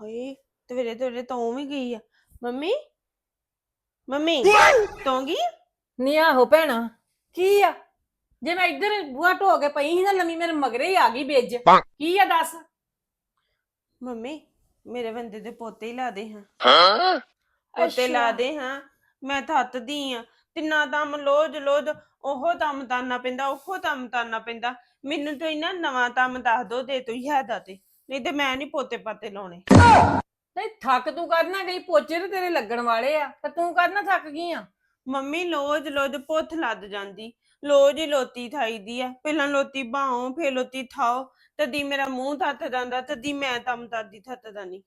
ਹਾਏ ਤਵੇਰੇ ਤਵੇਰੇ ਤੋਂ ਵੀ ਗਈ ਆ। ਮੰਮੀ? ਮੰਮੀ ਤੋਂ ਗਈ? ਨੀ ਆਹੋ ਭੈਣਾ ਕੀ ਆ? ਜੇ ਮੈਂ ਇੱਧਰ ਬੂਹਾ ਢੋ ਕੇ ਪਈ ਸੀ ਨਾ ਲੰਮੀ ਮੇਰੇ ਮਗਰੇ ਹੀ ਆ ਗਈ ਬਿੱਜ। ਕੀ ਆ ਦੱਸ? ਮੰਮੀ ਮੇਰੇ ਬੰਦੇ ਦੇ ਪੋਤੇ ਹੀ ਲਾ ਦੇ ਹਾਂ। ਪੋਤੇ ਲਾ। ਦੇ ਹਾਂ। ਮੈਂ ਥੱਤਦੀ ਆ। ਤਿੰਨਾ ਦਮ ਲੋਜ ਲੋਜ ਉਹ ਦਮ ਤਾਨਾ ਪੈਂਦਾ ਉਹ ਦਮ ਤਾਨਾ ਪੈਂਦਾ। ਮੈਨੂੰ ਤਾਂ ਇਹਨਾਂ ਨਵਾਂ ਦਮ ਦੱਸ ਦੋ ਦੇ ਤੂੰ ਹੈਦਾ ਤੇ। ਨਹੀਂ ਤੇ ਮੈਂ ਨਹੀਂ ਪੋਤੇ ਪਾਤੇ ਲਾਉਣੇ। ਨਹੀਂ ਥੱਕ ਤੂੰ ਕਰਨਾ ਗਈ ਪੋਚੇ ਤੇ ਤੇਰੇ ਲੱਗਣ ਵਾਲੇ ਆ ਤੇ ਤੂੰ ਕਰਨਾ ਥੱਕ ਗਈ ਆ? ਮੰਮੀ ਲੋਜ ਲੋਜ ਪੁੱਥ ਲੱਦ ਜਾਂਦੀ। ਲੋਜ ਹੀ ਲੋਤੀ ਥਾਈਦੀ ਆ। ਪਹਿਲਾਂ ਲੋਤੀ ਬਾਹੋਂ ਫੇਰ ਲੋਤੀ ਥਾਓ। ਤਦੀ ਮੇਰਾ ਮੂੰਹ ਥੱਤ ਜਾਂਦਾ ਤਦੀ ਮੈਂ ਤਮ ਤਰਦੀ ਥੱਤਦਾ ਨਹੀਂ।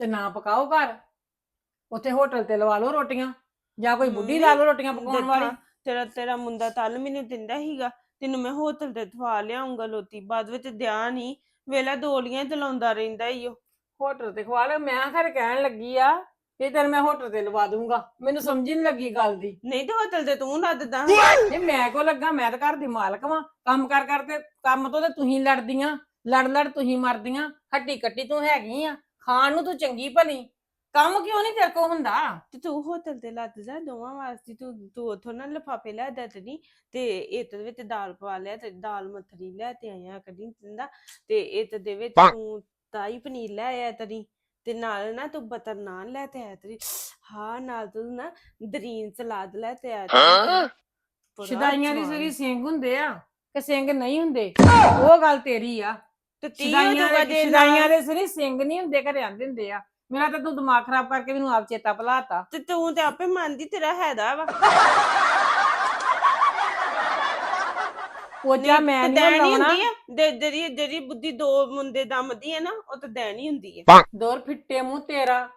ਤੇ ਨਾ ਪਕਾਓ ਘਰ। ਉੱਥੇ ਹੋਟਲ ਤੇ ਲਵਾ ਲਓ ਰੋਟੀਆਂ ਜਾਂ ਕੋਈ ਬੁੱਢੀ ਲਾ ਲਓ ਰੋਟੀਆਂ ਪਕਾਉਣ ਵਾਲੀ। ਤੇਰਾ ਤੇਰਾ ਮੁੰਡਾ ਤਲ ਮੈਨੂੰ ਦਿੰਦਾ ਹੀਗਾ ਤੈਨੂੰ ਮੈਂ ਹੋਟਲ ਤੇ ਥਵਾ ਲਿਆਉਂਗਾ ਲੋਤੀ। ਬਾਅਦ ਵਿੱਚ ਦਿਆ ਨਹੀਂ ਵੇਲਾ ਦੋਲੀਆਂ ਚਲਾਉਂਦਾ ਰਹਿੰਦਾ ਈ ਉਹ। ਹੋਟਲ ਤੇ ਖਵਾ ਲੈ ਮੈਂ ਖਰ ਕਹਿਣ ਲੱਗੀ ਆ ਕਿ ਤੈਨੂੰ ਮੈਂ ਹੋਟਲ ਤੇ ਲਵਾ ਦੂੰਗਾ। ਮੈਨੂੰ ਸਮਝ ਨਹੀਂ ਲੱਗੀ ਗੱਲ ਦੀ। ਨਹੀਂ ਤੇ ਹੋਟਲ ਤੇ ਤੂੰ ਲੱਦਦਾ ਇਹ ਮੈਂ ਕੋ ਲੱਗਾ ਮੈਂ ਤਾਂ ਘਰ ਦੀ ਮਾਲਕ ਵਾਂ। ਕੰਮ ਕਰ ਕਰ ਤੇ ਕੰਮ ਤੋਂ ਤੇ ਤੁਸੀਂ ਲੜਦੀਆਂ। ਲੜ ਲੜ ਤੁਸੀਂ ਮਰਦੀਆਂ। ਹੱਡੀ ਕੱਟੀ ਤੂੰ ਹੈਗੀ ਆ। ਖਾਣ ਨੂੰ ਤੂੰ ਚੰਗੀ ਭਲੀ। ਕੰਮ ਕਿਉਂ ਨਹੀਂ ਤੇਰੇ ਕੋ ਹੁੰਦਾ? ਤੇ ਤੂੰ ਹੋਟਲ ਤੇ ਲੱਦ ਜਾ ਦੋਵਾਂ ਵਾਸਤੇ ਤੂੰ ਤੂੰ ਉਥੋਂ ਨਾ ਲਫਾਫੇ ਲੈ ਦਾ ਤਨੀ ਤੇ ਇਹ ਵਿੱਚ ਦਾਲ ਪਵਾ ਲਿਆ ਤੇ ਦਾਲ ਮਥਰੀ ਲੈ ਤੇ ਆਇਆ ਕਦੀ ਦਿੰਦਾ ਤੇ ਇਹ ਦੇ ਵਿੱਚ ਤੂੰ ਤਾਈ ਪਨੀਰ ਲੈ ਆਇਆ ਤਰੀ ਤੇ ਨਾਲ ਨਾ ਤੂੰ ਬਟਰ ਨਾਨ ਲੈ ਤੇ ਆਇਆ ਤਰੀ ਹਾਂ ਨਾਲ ਤੂੰ ਨਾ ਦਰੀਨ ਸਲਾਦ ਲੈ ਤੇ ਆਇਆ ਸ਼ਦਾਈਆਂ ਦੀ। ਸਿਰੀ ਸਿੰਘ ਹੁੰਦੇ ਆ ਕਿ ਸਿੰਘ ਨਹੀਂ ਹੁੰਦੇ ਉਹ ਗੱਲ ਤੇਰੀ ਆ। ਤੇ ਤੀਹ ਸ਼ਦਾਈਆਂ ਦੇ ਸ਼ਦਾਈਆਂ ਦੇ ਸਿਰੀ ਸਿੰਘ ਨਹੀਂ ਹੁੰਦੇ ਘਰੇ ਆਂਦੇ ਹੁੰਦੇ ਆ। ਮੇਰਾ ਤਾਂ ਤੂੰ ਦਿਮਾਗ ਖਰਾਬ ਕਰਕੇ ਮੈਨੂੰ ਆਪ ਚੇਤਾ ਭੁਲਾਤਾ। ਤੇ ਤੂੰ ਤੇ ਆਪੇ ਮੰਨਦੀ ਤੇਰਾ ਹੈਦਾ ਵਾ। ਪੋਚਾ ਮੈਂ ਨਹੀਂ ਦੇਣੀ ਲਾਉਣਾ ਹੁੰਦੀ ਆ। ਦੇ ਜਿਹੜੀ ਜਿਹੜੀ ਬੁੱਧੀ ਦੋ ਮੁੰਡੇ ਦਮਦੀ ਆ ਨਾ ਉਹ ਤਾਂ ਦੇਣੀ ਹੁੰਦੀ ਆ। ਦੋਰ ਫਿੱਟੇ ਮੂੰਹ ਤੇਰਾ।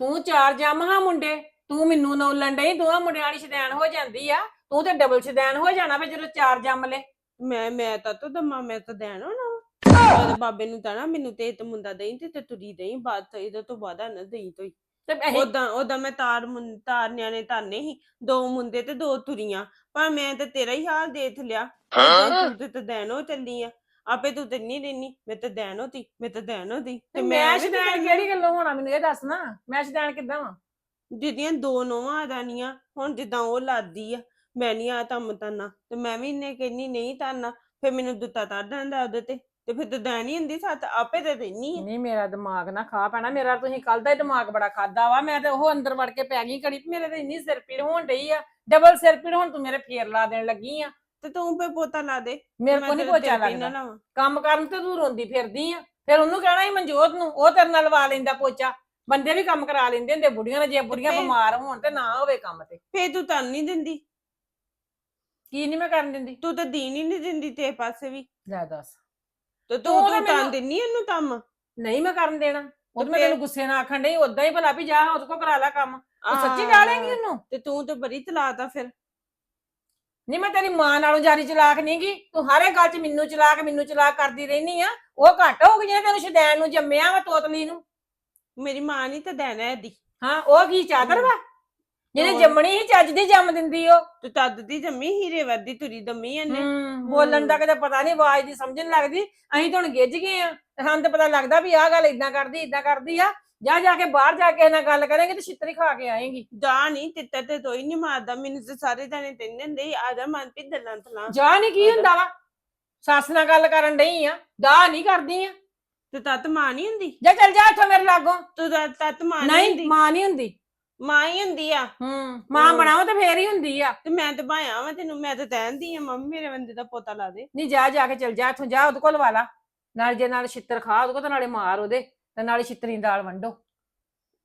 ਤੂੰ ਚਾਰ ਜੰਮ ਹਾਂ ਮੁੰਡੇ। ਤੂੰ ਮੈਨੂੰ ਨੌਲਣ ਡਈ ਦੋਹਾਂ ਮੁੰਡਿਆਂ ਵਾਲੀ ਸ਼ਦੈਨ ਹੋ ਜਾਂਦੀ ਆ। ਤੂੰ ਤੇ ਡਬਲ ਸ਼ਦੈਨ ਹੋ ਜਾਣਾ ਫੇ ਜਦੋਂ ਚਾਰ ਜੰਮ ਲੈ ਮੈਂ ਮੈਂ ਤਾਂ ਤੋ ਦਮਾ ਮੈਂ ਤਾਂ ਦੇਣਾ ਨਾ ਤਾਂ ਬਾਬੇ ਨੂੰ ਤਾਣਾ ਮੈਨੂੰ ਤੇ ਤੇ ਮੁੰਡਾ ਦੇਈ ਤੇ ਤੇ ਤੁਰੀ ਦੇਈ ਬਾਅਦ ਤੋਂ ਇਹਦੇ ਤੋਂ ਬਾਅਦ ਨਾ ਦੇਈ ਤੋਈ ਤੇ ਉਦਾਂ ਉਦਾਂ ਮੈਂ ਤਾਰ ਮੁੰ- ਤਾਰ ਨਿਆਣੇ ਤਾਨੇ ਹੀ ਦੋ ਮੁੰਡੇ ਤੇ ਦੋ ਤੁਰੀਆਂ ਪਰ ਮੈਂ ਤੇ ਤੇਰਾ ਹੀ ਹਾਲ ਦੇਖ ਲਿਆ। ਤੂੰ ਤੇ ਤਾਂ ਦੇਣੋ ਚੱਲੀ ਆ ਆਪੇ ਤੂੰ ਤੇ ਨਹੀਂ ਰਹਿਨੀ ਮੈਂ ਤਾਂ ਦੇਣੋ ਤੀ ਮੈਂ ਤਾਂ ਦੇਣੋ ਦੀ ਤੇ ਮੈਂ ਵੀ ਤਾਂ ਦੇਣਾ। ਕਿਹੜੀ ਗੱਲੋਂ ਹੋਣਾ ਮੈਨੂੰ ਇਹ ਦੱਸ ਨਾ ਮੈਂ ਸ਼ਦੈਨ ਕਿੱਦਾਂ ਵਾਂ? ਜਿਹਦੀਆਂ ਦੋ ਨੋਵਾਂ ਆ ਜਾਣੀਆਂ ਹੁਣ ਜਿੱਦਾਂ ਉਹ ਲਾਦੀ ਆ ਮੈਂ ਨਹੀਂ ਆ ਤਮ ਤਾਨਾ ਤੇ ਮੈਂ ਵੀ ਇੰਨੇ ਕਹਿੰਨੀ ਨਹੀਂ ਤਾਨਾ ਫਿਰ ਮੈਨੂੰ ਦੁੱਤਾ ਤਾਂ ਦਿੰਦਾ ਉਹਦੇ ਤੇ। ਤੇ ਫਿਰ ਤਾਂ ਦੇਣੀ ਹੁੰਦੀ ਸੱਤ ਆਪੇ ਤੇ ਦੇਣੀ ਨਹੀਂ ਮੇਰਾ ਦਿਮਾਗ ਨਾ ਖਾ ਪੈਣਾ ਮੇਰਾ ਤੁਸੀਂ ਕੱਲ ਦਾ ਹੀ ਦਿਮਾਗ ਬੜਾ ਖਾਦਾ ਵਾ ਮੈਂ ਤੇ ਉਹ ਅੰਦਰ ਵੜ ਕੇ ਪੈ ਗਈ ਘੜੀ ਮੇਰੇ ਤੇ ਇੰਨੀ ਸਿਰ ਪੀੜ ਹੋਣ ਡਈ ਆ ਡਬਲ ਸਿਰ ਪੀੜ ਹੁਣ ਤੂੰ ਮੇਰੇ ਫੇਰ ਲਾ ਦੇਣ ਲੱਗੀ ਆ। ਤੇ ਤੂੰ ਫੇ ਪੋਤਾ ਲਾ ਦੇ ਮੇਰੇ ਕੋ ਨਹੀਂ ਪੋਚਾ ਤੇ ਲੱਗਦਾ। ਕੰਮ ਕਰਨ ਤੇ ਤੂੰ ਰੋਂਦੀ ਫਿਰਦੀ ਆ ਫਿਰ ਉਹਨੂੰ ਕਹਿਣਾ ਸੀ ਮਨਜੋਤ ਨੂੰ ਉਹ ਤੇਰੇ ਨਾਲ ਲਵਾ ਲੈਂਦਾ ਪੋਚਾ। ਬੰਦੇ ਵੀ ਕੰਮ ਕਰਾ ਲੈਂਦੇ ਹੁੰਦੇ ਬੁੜੀਆਂ ਨੇ ਜੇ ਬੁੜੀਆਂ ਬਿਮਾਰ ਹੋਣ ਤੇ ਨਾ ਹੋਵੇ ਕੰਮ ਤੇ। ਫੇ ਤੂੰ ਤਾਂ ਨਹੀਂ ਦਿੰਦੀ। ਕੀ ਨਹੀਂ ਮੈਂ ਕਰਨ ਦਿੰਦੀ? ਤੂੰ ਤਾਂ ਦੀਨ ਹੀ ਨਹੀਂ ਦਿੰਦੀ ਤੇ ਪਾਸੇ ਵੀ। ਲੈ ਦੱਸ। ਤੇ ਤੂੰ ਤੂੰ ਤਾਂ ਦਿੰਨੀ ਇਹਨੂੰ ਕੰਮ? ਨਹੀਂ ਮੈਂ ਕਰਨ ਦੇਣਾ। ਉਹ ਤਾਂ ਮੈਂ ਤੈਨੂੰ ਗੁੱਸੇ ਨਾਲ ਆਖਣ ਡਈ ਉਦਾਂ ਹੀ ਭਲਾ ਵੀ ਜਾ ਉਹਦੇ ਕੋ ਕਰਾ ਲੈ ਕੰਮ। ਤੂੰ ਸੱਚੀ ਆਹ, ਡਾਲੇਂਗੀ ਉਹਨੂੰ? ਤੇ ਤੂੰ ਤੇ ਬੜੀ ਤਲਾਤਾ ਫਿਰ। ਨਹੀਂ ਮੈਂ ਤੇਰੀ ਮਾਂ ਨਾਲੋਂ ਜਾਰੀ ਚਲਾਕ ਨਹੀਂਗੀ। ਤੂੰ ਹਰ ਇੱਕ ਗੱਲ 'ਚ ਮੈਨੂੰ ਚਲਾਕ ਮੈਨੂੰ ਚਲਾਕ ਕਰਦੀ ਰਹਿਨੀ ਆ। ਉਹ ਘੱਟ ਹੋ ਗਈ ਜਿਹਨੇ ਤੈਨੂੰ ਸ਼ਦੈਨ ਨੂੰ ਜੰਮਿਆ ਵਾ ਤੋਤਲੀ ਨੂੰ। ਮੇਰੀ ਮਾਂ ਨਹੀਂ ਤਾਂ ਦੇਣਾ ਇਹਦੀ। ਹਾਂ ਉਹ ਕੀ ਚਾਦਰ ਵਾ? ਜਿਹਨੇ। ਜੰਮਣੀ ਹੀ ਚੱਜ ਦੀ ਜੰਮ ਦਿੰਦੀ ਉਹ। ਤੇ ਤਦ ਦੀ ਜੰਮੀ ਹੀਰੇ ਵਰਦੀ ਤੁਰੀ ਦਮੀ ਇਹਨੇ। ਬੋਲਣ ਦਾ ਕਿਤੇ ਪਤਾ ਨਹੀਂ ਆਵਾਜ਼ ਦੀ ਸਮਝ ਨੀ ਲੱਗਦੀ। ਅਸੀਂ ਤਾਂ ਹੁਣ ਗਿੱਜ ਗਏ ਆ। ਤੇ ਸਾਨੂੰ ਤਾਂ ਪਤਾ ਲੱਗਦਾ ਵੀ ਆਹ ਗੱਲ ਇਦਾਂ ਕਰਦੀ ਇਦਾਂ ਕਰਦੀ ਆ। ਜਾ ਜਾ ਕੇ ਬਾਹਰ ਜਾ ਕੇ ਨਾਲ ਗੱਲ ਕਰਾਂਗੇ ਤੇ ਛਿੱਤਰੀ ਖਾ ਕੇ ਆਏਂਗੀ। ਜਾ ਨਹੀਂ ਤਿੱਤਰ ਤੇ ਤੋਈ ਨਹੀਂ ਮਾਰਦਾ। ਮੈਨੂੰ ਤੇ ਸਾਰੇ ਜਾਣੇ ਕਹਿੰਦੇ ਹੁੰਦੇ ਆ ਜਾ ਮਨਪ੍ਰੀਤ ਦਲਾਂ ਤਲਾਂ ਜਾ ਨਹੀਂ ਕੀ ਹੁੰਦਾ ਵਾ? ਸੱਸ ਨਾਲ ਗੱਲ ਕਰਨ ਡਈ ਆ। ਦਾ ਨਹੀਂ ਕਰਦੀ ਆ। ਤੇ ਤਤ ਮਾਂ ਨਹੀਂ ਹੁੰਦੀ? ਜਾ ਚੱਲ ਜਾ ਇੱਥੋਂ ਮੇਰੇ ਲਾਗੋਂ। ਤੂੰ ਤਤ ਮਾਂ ਨਹੀਂ ਨਹੀਂ ਹੁੰਦੀ। ਮਾਂ ਨਹੀਂ ਹੁੰਦੀ। ਮਾਂ ਹੀ ਹੁੰਦੀ ਆ। ਹੂੰ ਮਾਂ। ਬਣਾਓ ਤੇ ਫੇਰ ਹੀ ਹੁੰਦੀ ਆ। ਤੇ ਮੈਂ ਤੇ ਭਾਇਆ ਵਾਂ ਤੈਨੂੰ ਮੈਂ ਤੇ ਕਹਿੰਦੀ ਆ ਮੰਮੀ ਮੇਰੇ ਬੰਦੇ ਦਾ ਪੋਤਾ ਲਾ ਦੇ। ਨਹੀਂ ਜਾ ਜਾ ਕੇ ਚੱਲ ਜਾ ਇੱਥੋਂ ਜਾ ਉਹਦੇ ਕੋਲ ਵਾਲਾ। ਨਾਲ ਜੇ ਨਾਲ ਛਿੱਤਰ ਖਾ ਉਹਦੇ ਕੋਲ ਤੇ ਨਾਲੇ ਮਾਰ ਉਹਦੇ ਤੇ ਨਾਲੇ ਛਿੱਤਰੀ ਦਾਲ ਵੰਡੋ।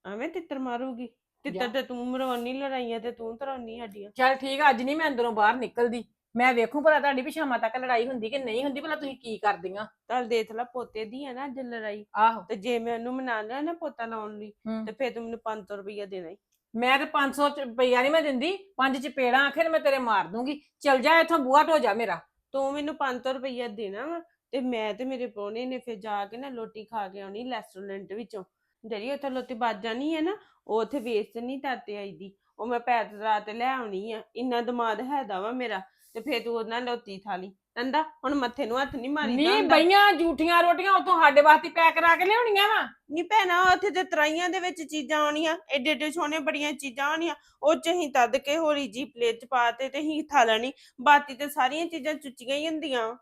ਐਵੇਂ ਤਿੱਤਰ ਮਾਰੂਗੀ। ਤਿੱਤਰ। ਤੇ ਤੂੰ ਮਰਵਾਉਣੀ ਲੜਾਈਆਂ ਤੇ ਤੂੰ ਤਰਾਉਣੀ ਹੱਡੀਆਂ ਚੱਲ ਠੀਕ ਆ ਅੱਜ ਨਹੀਂ ਮੈਂ ਅੰਦਰੋਂ ਬਾਹਰ ਨਿਕਲਦੀ। ਮੈਂ ਵੇਖੂ ਭਲਾ ਤੁਹਾਡੀ ਵੀ ਸ਼ਾਮਾਂ ਤੱਕ ਲੜਾਈ ਹੁੰਦੀ ਕਿ ਨਹੀਂ ਹੁੰਦੀ ਭਲਾ ਤੁਸੀਂ ਕੀ ਕਰਦੀਆਂ? ਚੱਲ ਦੇਖ ਲੈ ਪੋਤੇ ਦੀ ਆ ਨਾ ਅੱਜ ਲੜਾਈ। ਆਹੋ। ਤੇ ਜੇ ਮੈਂ ਉਹਨੂੰ ਮਨਾ ਲਿਆ ਨਾ ਪੋਤਾ ਲਾਉਣ ਲਈ ਹੂੰ। ਤੇ ਫੇਰ ਤੂੰ ਮੈਨੂੰ 500 ਰੁਪਈਆ ਦੇਣਾ ਈ। ਮੈਂ ਤੇ 500 ਚ ਰੁਪਈਆ ਨਹੀਂ ਮੈਂ ਦਿੰਦੀ ਪੰਜ ਚਪੇੜਾਂ ਆਖੇ ਮੈਂ ਤੇਰੇ ਮਾਰ ਦੂੰਗੀ। ਚੱਲ ਜਾ ਇੱਥੋਂ ਬੂਹਾ ਢੋ ਜਾ ਮੇਰਾ। ਤੂੰ ਮੈਨੂੰ 500 ਰੁਪਈਆ ਦੇਣਾ ਵਾ ਤੇ ਮੈਂ ਤੇ ਮੇਰੇ ਪਰੋਣੇ ਨੇ ਫਿਰ ਜਾ ਕੇ ਨਾ ਲੋਟੀ ਖਾ ਕੇ ਆਉਣੀ ਰੈਸਟੋਰੈਂਟ ਵਿੱਚੋਂ। ਜਿਹੜੀ ਉੱਥੇ ਲੋਟੀ ਵੱਜ ਜਾਣੀ ਹੈ ਨਾ ਉਹ ਉੱਥੇ ਵੇਸਟ ਨਹੀਂ ਤਾਤੇ ਆਈਦੀ। ਉਹ ਮੈਂ ਪੈਰ ਰਾਤ ਲੈ ਆਉਣੀ ਆ ਇੰਨਾ ਦਿਮਾਗ ਹੈਦਾ ਵਾ ਮੇਰਾ। ਤੇ ਫੇਰ ਤੂੰ ਉਹਨਾਂ ਲੋਤੀ ਥਾਲੀ ਕਹਿੰਦਾ ਹੁਣ ਮੱਥੇ ਨੂੰ ਹੱਥ ਨਹੀਂ ਮਾਰੀ ਨਹੀਂ ਬਈਆਂ ਝੂਠੀਆਂ ਰੋਟੀਆਂ ਉਤੋਂ ਸਾਡੇ ਵਾਸਤੇ ਪੈਕ ਕਰਾ ਕੇ ਲਿਆਉਣੀਆਂ ਵਾ। ਨਹੀਂ ਭੈਣਾ ਉੱਥੇ ਤੇ ਤਰਾਈਆਂ ਦੇ ਵਿੱਚ ਚੀਜ਼ਾਂ ਆਉਣੀਆਂ। ਏਡੇ ਏਡੇ ਸੋਹਣੇ ਬੜੀਆਂ ਚੀਜ਼ਾਂ ਆਉਣੀਆਂ। ਉਹ ਚ ਅਸੀਂ ਤੱਦ ਕੇ ਹੋਰੀ ਜੀ ਪਲੇਟ ਚ ਪਾਤੇ ਤੇ ਅਸੀਂ ਖਾ ਲੈਣੀ। ਬਾਕੀ ਤੇ ਸਾਰੀਆਂ ਚੀਜ਼ਾਂ ਚੁੱਚੀਆਂ ਹੀ ਹੁੰਦੀਆਂ।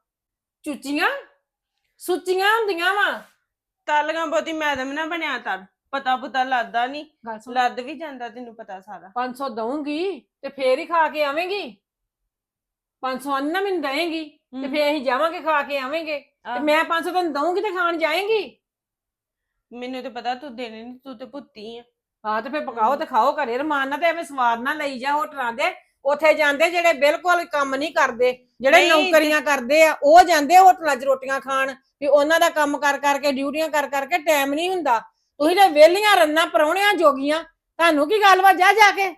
ਚੁੱਚੀਆਂ? ਸੁੱਚੀਆਂ ਹੁੰਦੀਆਂ ਵਾ। ਤਾਲੀਆਂ ਬਹੁਤੀ ਮੈਡਮ ਨਾ ਬਣਿਆ ਤਾਂ ਪਤਾ ਪੁਤਾ ਲੱਗਦਾ ਨਹੀਂ ਗੱਲ ਸੁਣ। ਲੱਦ ਵੀ ਜਾਂਦਾ ਤੈਨੂੰ ਪਤਾ ਸਾਰਾ। 500 ਦਊਂਗੀ ਤੇ ਫੇਰ ਹੀ ਖਾ ਕੇ ਆਵੇਂਗੀ। 500 ਅੰਨਾ ਮੈਨੂੰ ਦੇਂਗੀ ਤੇ ਫੇਰ ਅਸੀਂ ਜਾਵਾਂਗੇ ਖਾ ਕੇ ਆਵੇਂਗੇ। ਤੇ ਆਹ, ਮੈਂ 500 ਤੈਨੂੰ ਦਊਂਗੀ ਤੇ ਖਾਣ ਜਾਏਂਗੀ। ਮੈਨੂੰ ਤੇ ਪਤਾ ਤੂੰ ਦੇਣੇ ਨਹੀਂ ਤੂੰ ਤੇ ਭੁੱਤੀ ਆ। ਹਾਂ ਤੇ ਫੇਰ ਪਕਾਓ ਤੇ ਖਾਓ ਘਰੇ ਰਮਾਨ ਨਾਲ ਤੇ ਐਵੇਂ ਸਵਾਦ ਨਾ ਲਈ ਜਾ ਹੋਟਲਾਂ ਦੇ। ਉੱਥੇ ਜਾਂਦੇ ਜਿਹੜੇ ਬਿਲਕੁਲ ਕੰਮ ਨਹੀਂ ਕਰਦੇ ਜਿਹੜੇ ਨਹੀਂ ਤੇ- ਨੌਕਰੀਆਂ ਕਰਦੇ ਆ ਉਹ ਜਾਂਦੇ ਹੋਟਲਾਂ 'ਚ ਰੋਟੀਆਂ ਖਾਣ। ਵੀ ਉਹਨਾਂ ਦਾ ਕੰਮ ਕਰ ਕਰਕੇ ਡਿਊਟੀਆਂ ਕਰ ਕਰਕੇ ਟਾਈਮ ਨਹੀਂ ਹੁੰਦਾ। ਤੁਸੀਂ ਤੇ ਵਿਹਲੀਆਂ ਰੰਨਾ ਪਰੌਣਿਆਂ ਜੋਗੀਆਂ ਤੁਹਾਨੂੰ ਕੀ ਗੱਲ ਵਾ? ਜਾ ਜਾ ਕੇ।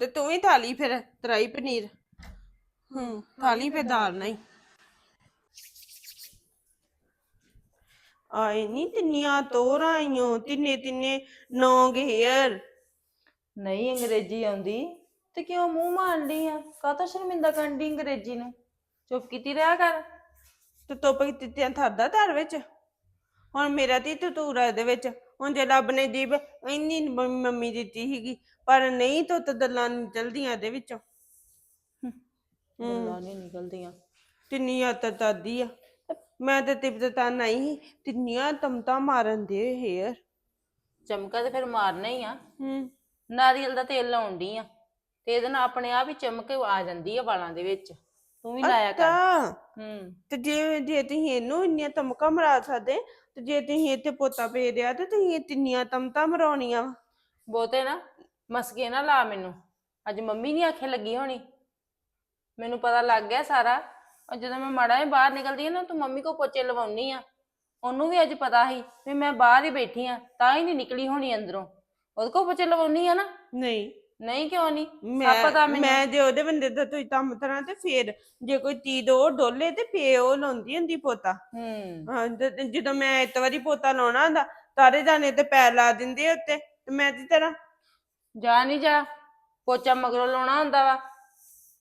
ਤੇ ਤੂੰ ਵੀ ਥਾਲੀ ਫਿਰ ਤਰਾਈ ਪਨੀਰ। ਥਾਲੀ ਫਿਰ ਦਾਲ ਨਹੀਂ। ਆਏ ਨਹੀਂ ਤਿੰਨੀਆਂ ਤੋਰਾਂ ਆਈਆਂ ਤਿੰਨੇ ਤਿੰਨੇ ਨੌ ਗੇਅਰ ਨਹੀਂ ਅੰਗਰੇਜ਼ੀ ਆਉਂਦੀ ਤੇ ਕਿਉਂ ਮੂੰਹ ਮਾਰਦੀ ਆ? ਕਾਹਤੋਂ ਸ਼ਰਮਿੰਦਾ ਕਰਦੀ ਅੰਗਰੇਜ਼ੀ ਨੂੰ? ਚੁੱਪ ਕੀਤੀ ਰਿਹਾ ਕਰ। ਤੇ ਤੋਪ ਤਿੱਤਿਆਂ ਥਰਦਾ ਧਰ ਵਿੱਚ। ਹੁਣ ਮੇਰਾ ਤੀ ਤੂਰਾ ਇਹਦੇ ਵਿੱਚ। ਹੁਣ ਜੇ ਰੱਬ ਨੇ ਜੀਬ ਇੰਨੀ ਮ- ਮੰਮੀ ਦਿੱਤੀ ਸੀਗੀ ਪਰ ਨਹੀਂ ਤੁੱਤ ਦਲਾਂ ਨਿਕਲਦੀਆਂ ਇਹਦੇ ਵਿੱਚੋਂ। ਗੱਲਾਂ ਨਹੀਂ ਨਿਕਲਦੀਆਂ। ਤਿੰਨੀ ਆਤਰ ਤਾਦੀ ਆ। ਮੈਂ ਤੇ ਤਿਬਤ ਤਾਂ ਨਹੀਂ ਤਿੰਨੀਆਂ ਤਮਤਾ ਮਾਰਨ ਦੇ ਹੇਅਰ। ਚਮਕਾ ਤੇ ਫਿਰ ਮਾਰਨਾ ਹੀ ਆ। ਹੂੰ। ਨਾਰੀਅਲ ਦਾ ਤੇਲ ਲਾਉਣ ਡਈ ਆ ਤੇ ਇਹਦੇ ਨਾਲ ਆਪਣੇ ਆਪ ਹੀ ਚਮਕ ਆ ਜਾਂਦੀ ਆ ਵਾਲਾਂ ਦੇ ਵਿੱਚ। ਤੂੰ ਵੀ ਲਾਇਆ ਕਰ। ਹੂੰ। ਤੇ ਜੇ ਜੇ ਤੁਸੀਂ ਇਹਨੂੰ ਇੰਨੀਆਂ ਤਮਕਾ ਮਰਾ ਸਕਦੇ ਤੇ ਜੇ ਤੁਸੀਂ ਇੱਥੇ ਪੋਤਾ ਪੇ ਰਿਆ ਤੇ ਤੁਸੀਂ ਇਹ ਤਿੰਨੀਆਂ ਤਮਤਾ ਮਰਾਉਣੀਆਂ ਵਾ। ਬਹੁਤੇ ਨਾ ਮਸਕੇ ਨਾ ਲਾ ਮੈਨੂੰ। ਅੱਜ ਮੰਮੀ ਨਹੀਂ ਆਖੇ ਲੱਗੀ ਹੋਣੀ। ਮੈਨੂੰ ਪਤਾ ਲੱਗ ਗਿਆ ਸਾਰਾ। ਔਰ ਜਦੋਂ ਮੈਂ ਮਾੜਾ ਜਿਹਾ ਬਾਹਰ ਨਿਕਲਦੀ ਆ ਨਾ ਤੂੰ ਮੰਮੀ ਕੋ ਪੋਚੇ ਲਵਾਉਣੀ ਆ। ਉਹਨੂੰ ਵੀ ਅੱਜ ਪਤਾ ਸੀ ਵੀ ਮੈਂ ਬਾਹਰ ਹੀ ਬੈਠੀ ਆ ਤਾਂ ਹੀ ਨਹੀਂ ਨਿਕਲੀ ਹੋਣੀ ਅੰਦਰੋਂ। ਉਹਦੇ ਕੋ ਪੋਚੇ ਲਵਾਉਣੀ ਆ ਨਾ? ਨਹੀਂ। ਨਹੀਂ ਕਿਉਂ ਨਹੀਂ? ਮੈਂ ਪਤਾ ਮੈਨੂੰ। ਮੈਂ ਜੇ ਉਹਦੇ ਬੰਦੇ ਦਾ ਤੁਸੀਂ ਤਮ ਤਰਾਂ ਤੇ ਫੇਰ ਜੇ ਕੋਈ ਤੀ ਦੋ ਡੋਲੇ ਤੇ ਫੇ ਉਹ ਲਾਉਂਦੀ ਹੁੰਦੀ ਪੋਤਾ। ਹੂੰ। ਹਾਂ ਜਦੋਂ ਮੈਂ ਇੱਕ ਵਾਰੀ ਪੋਤਾ ਲਾਉਣਾ ਹੁੰਦਾ ਤਾਰੇ ਜਾਣੇ ਤੇ ਪੈਰ ਲਾ ਦਿੰਦੇ ਉੱਤੇ ਤੇ ਮੈਂ ਤੇ ਤੇਰਾ ਜਾ ਨਹੀਂ ਜਾ। ਪੋਚਾ ਮਗਰੋਂ ਲਾਉਣਾ ਹੁੰਦਾ ਵਾ।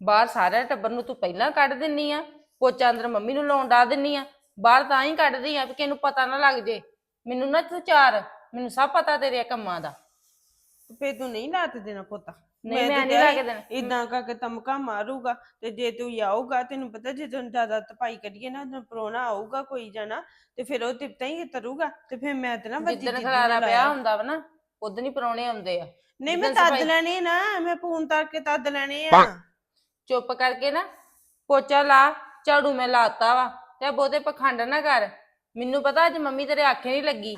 ਬਾਹਰ ਸਾਰੇ ਟੱਬਰ ਨੂੰ ਤੂੰ ਪਹਿਲਾਂ ਕੱਢ ਦਿੰਨੀ ਆ ਪੋਚਾ ਅੰਦਰ ਮੰਮੀ ਨੂੰ ਲਾਉਣ ਡਾ ਦਿੰਨੀ ਆ ਬਾਹਰ ਤਾਂ ਹੀ ਕੱਢਦੀ ਆ ਵੀ ਕਿਹਨੂੰ ਪਤਾ ਨਾ ਲੱਗ ਜੇ। ਮੈਨੂੰ ਨਾ ਤੂੰ ਚਾਰ ਮੈਨੂੰ ਸਭ ਪਤਾ ਤੇਰੇ ਕੰਮਾਂ ਦਾ। ਫੇ ਤੂੰ ਨਹੀਂ ਲਾਤ ਦੇਣਾ ਪੋਤਾ। ਨਹੀਂ ਮੈਂ ਨਹੀਂ ਲਾ ਕੇ ਦੇਣਾ। ਇਦਾਂ ਕਰਕੇ ਤਮਕਾ ਮਾਰੂਗਾ ਤੇ ਜੇ ਤੂੰ ਆਊਗਾ ਤੈਨੂੰ ਪਤਾ ਜਦੋਂ ਜ਼ਿਆਦਾ ਤਪਾਈ ਕਰੀਏ ਨਾ ਜਦੋਂ ਪਰੋਣਾ ਆਊਗਾ ਕੋਈ ਜਾਣਾ ਤੇ ਫਿਰ ਉਹ ਤਿਪਤਾ ਹੀ ਤਰੂਗਾ ਤੇ ਫਿਰ ਮੈਂ ਤੇ ਨਾ ਵੱਜੀ ਜਿੱਦਣ ਜਿੱਦੀ ਖਲਾਰਾ। ਪਿਆ ਹੁੰਦਾ ਵਾ ਨਾ ਉਦੋਂ ਹੀ ਪਰੌਣੇ ਆਉਂਦੇ ਆ। ਨਹੀਂ ਮੈਂ ਤੱਦ ਲੈਣੇ ਨਾ ਮੈਂ ਪੂਨ ਤਰ ਕੇ ਤੱਦ ਲੈਣੇ ਆ। ਚੁੱਪ ਕਰਕੇ ਨਾ ਪੋਚਾ ਲਾ ਝਾੜੂ ਮੈਂ ਲਾਤਾ ਵਾ ਤੇ ਬਹੁਤੇ ਪਖੰਡ ਨਾ ਕਰ। ਮੈਨੂੰ ਪਤਾ ਅੱਜ ਮੰਮੀ ਤੇਰੇ ਆਖੇ ਨਹੀਂ ਲੱਗੀ।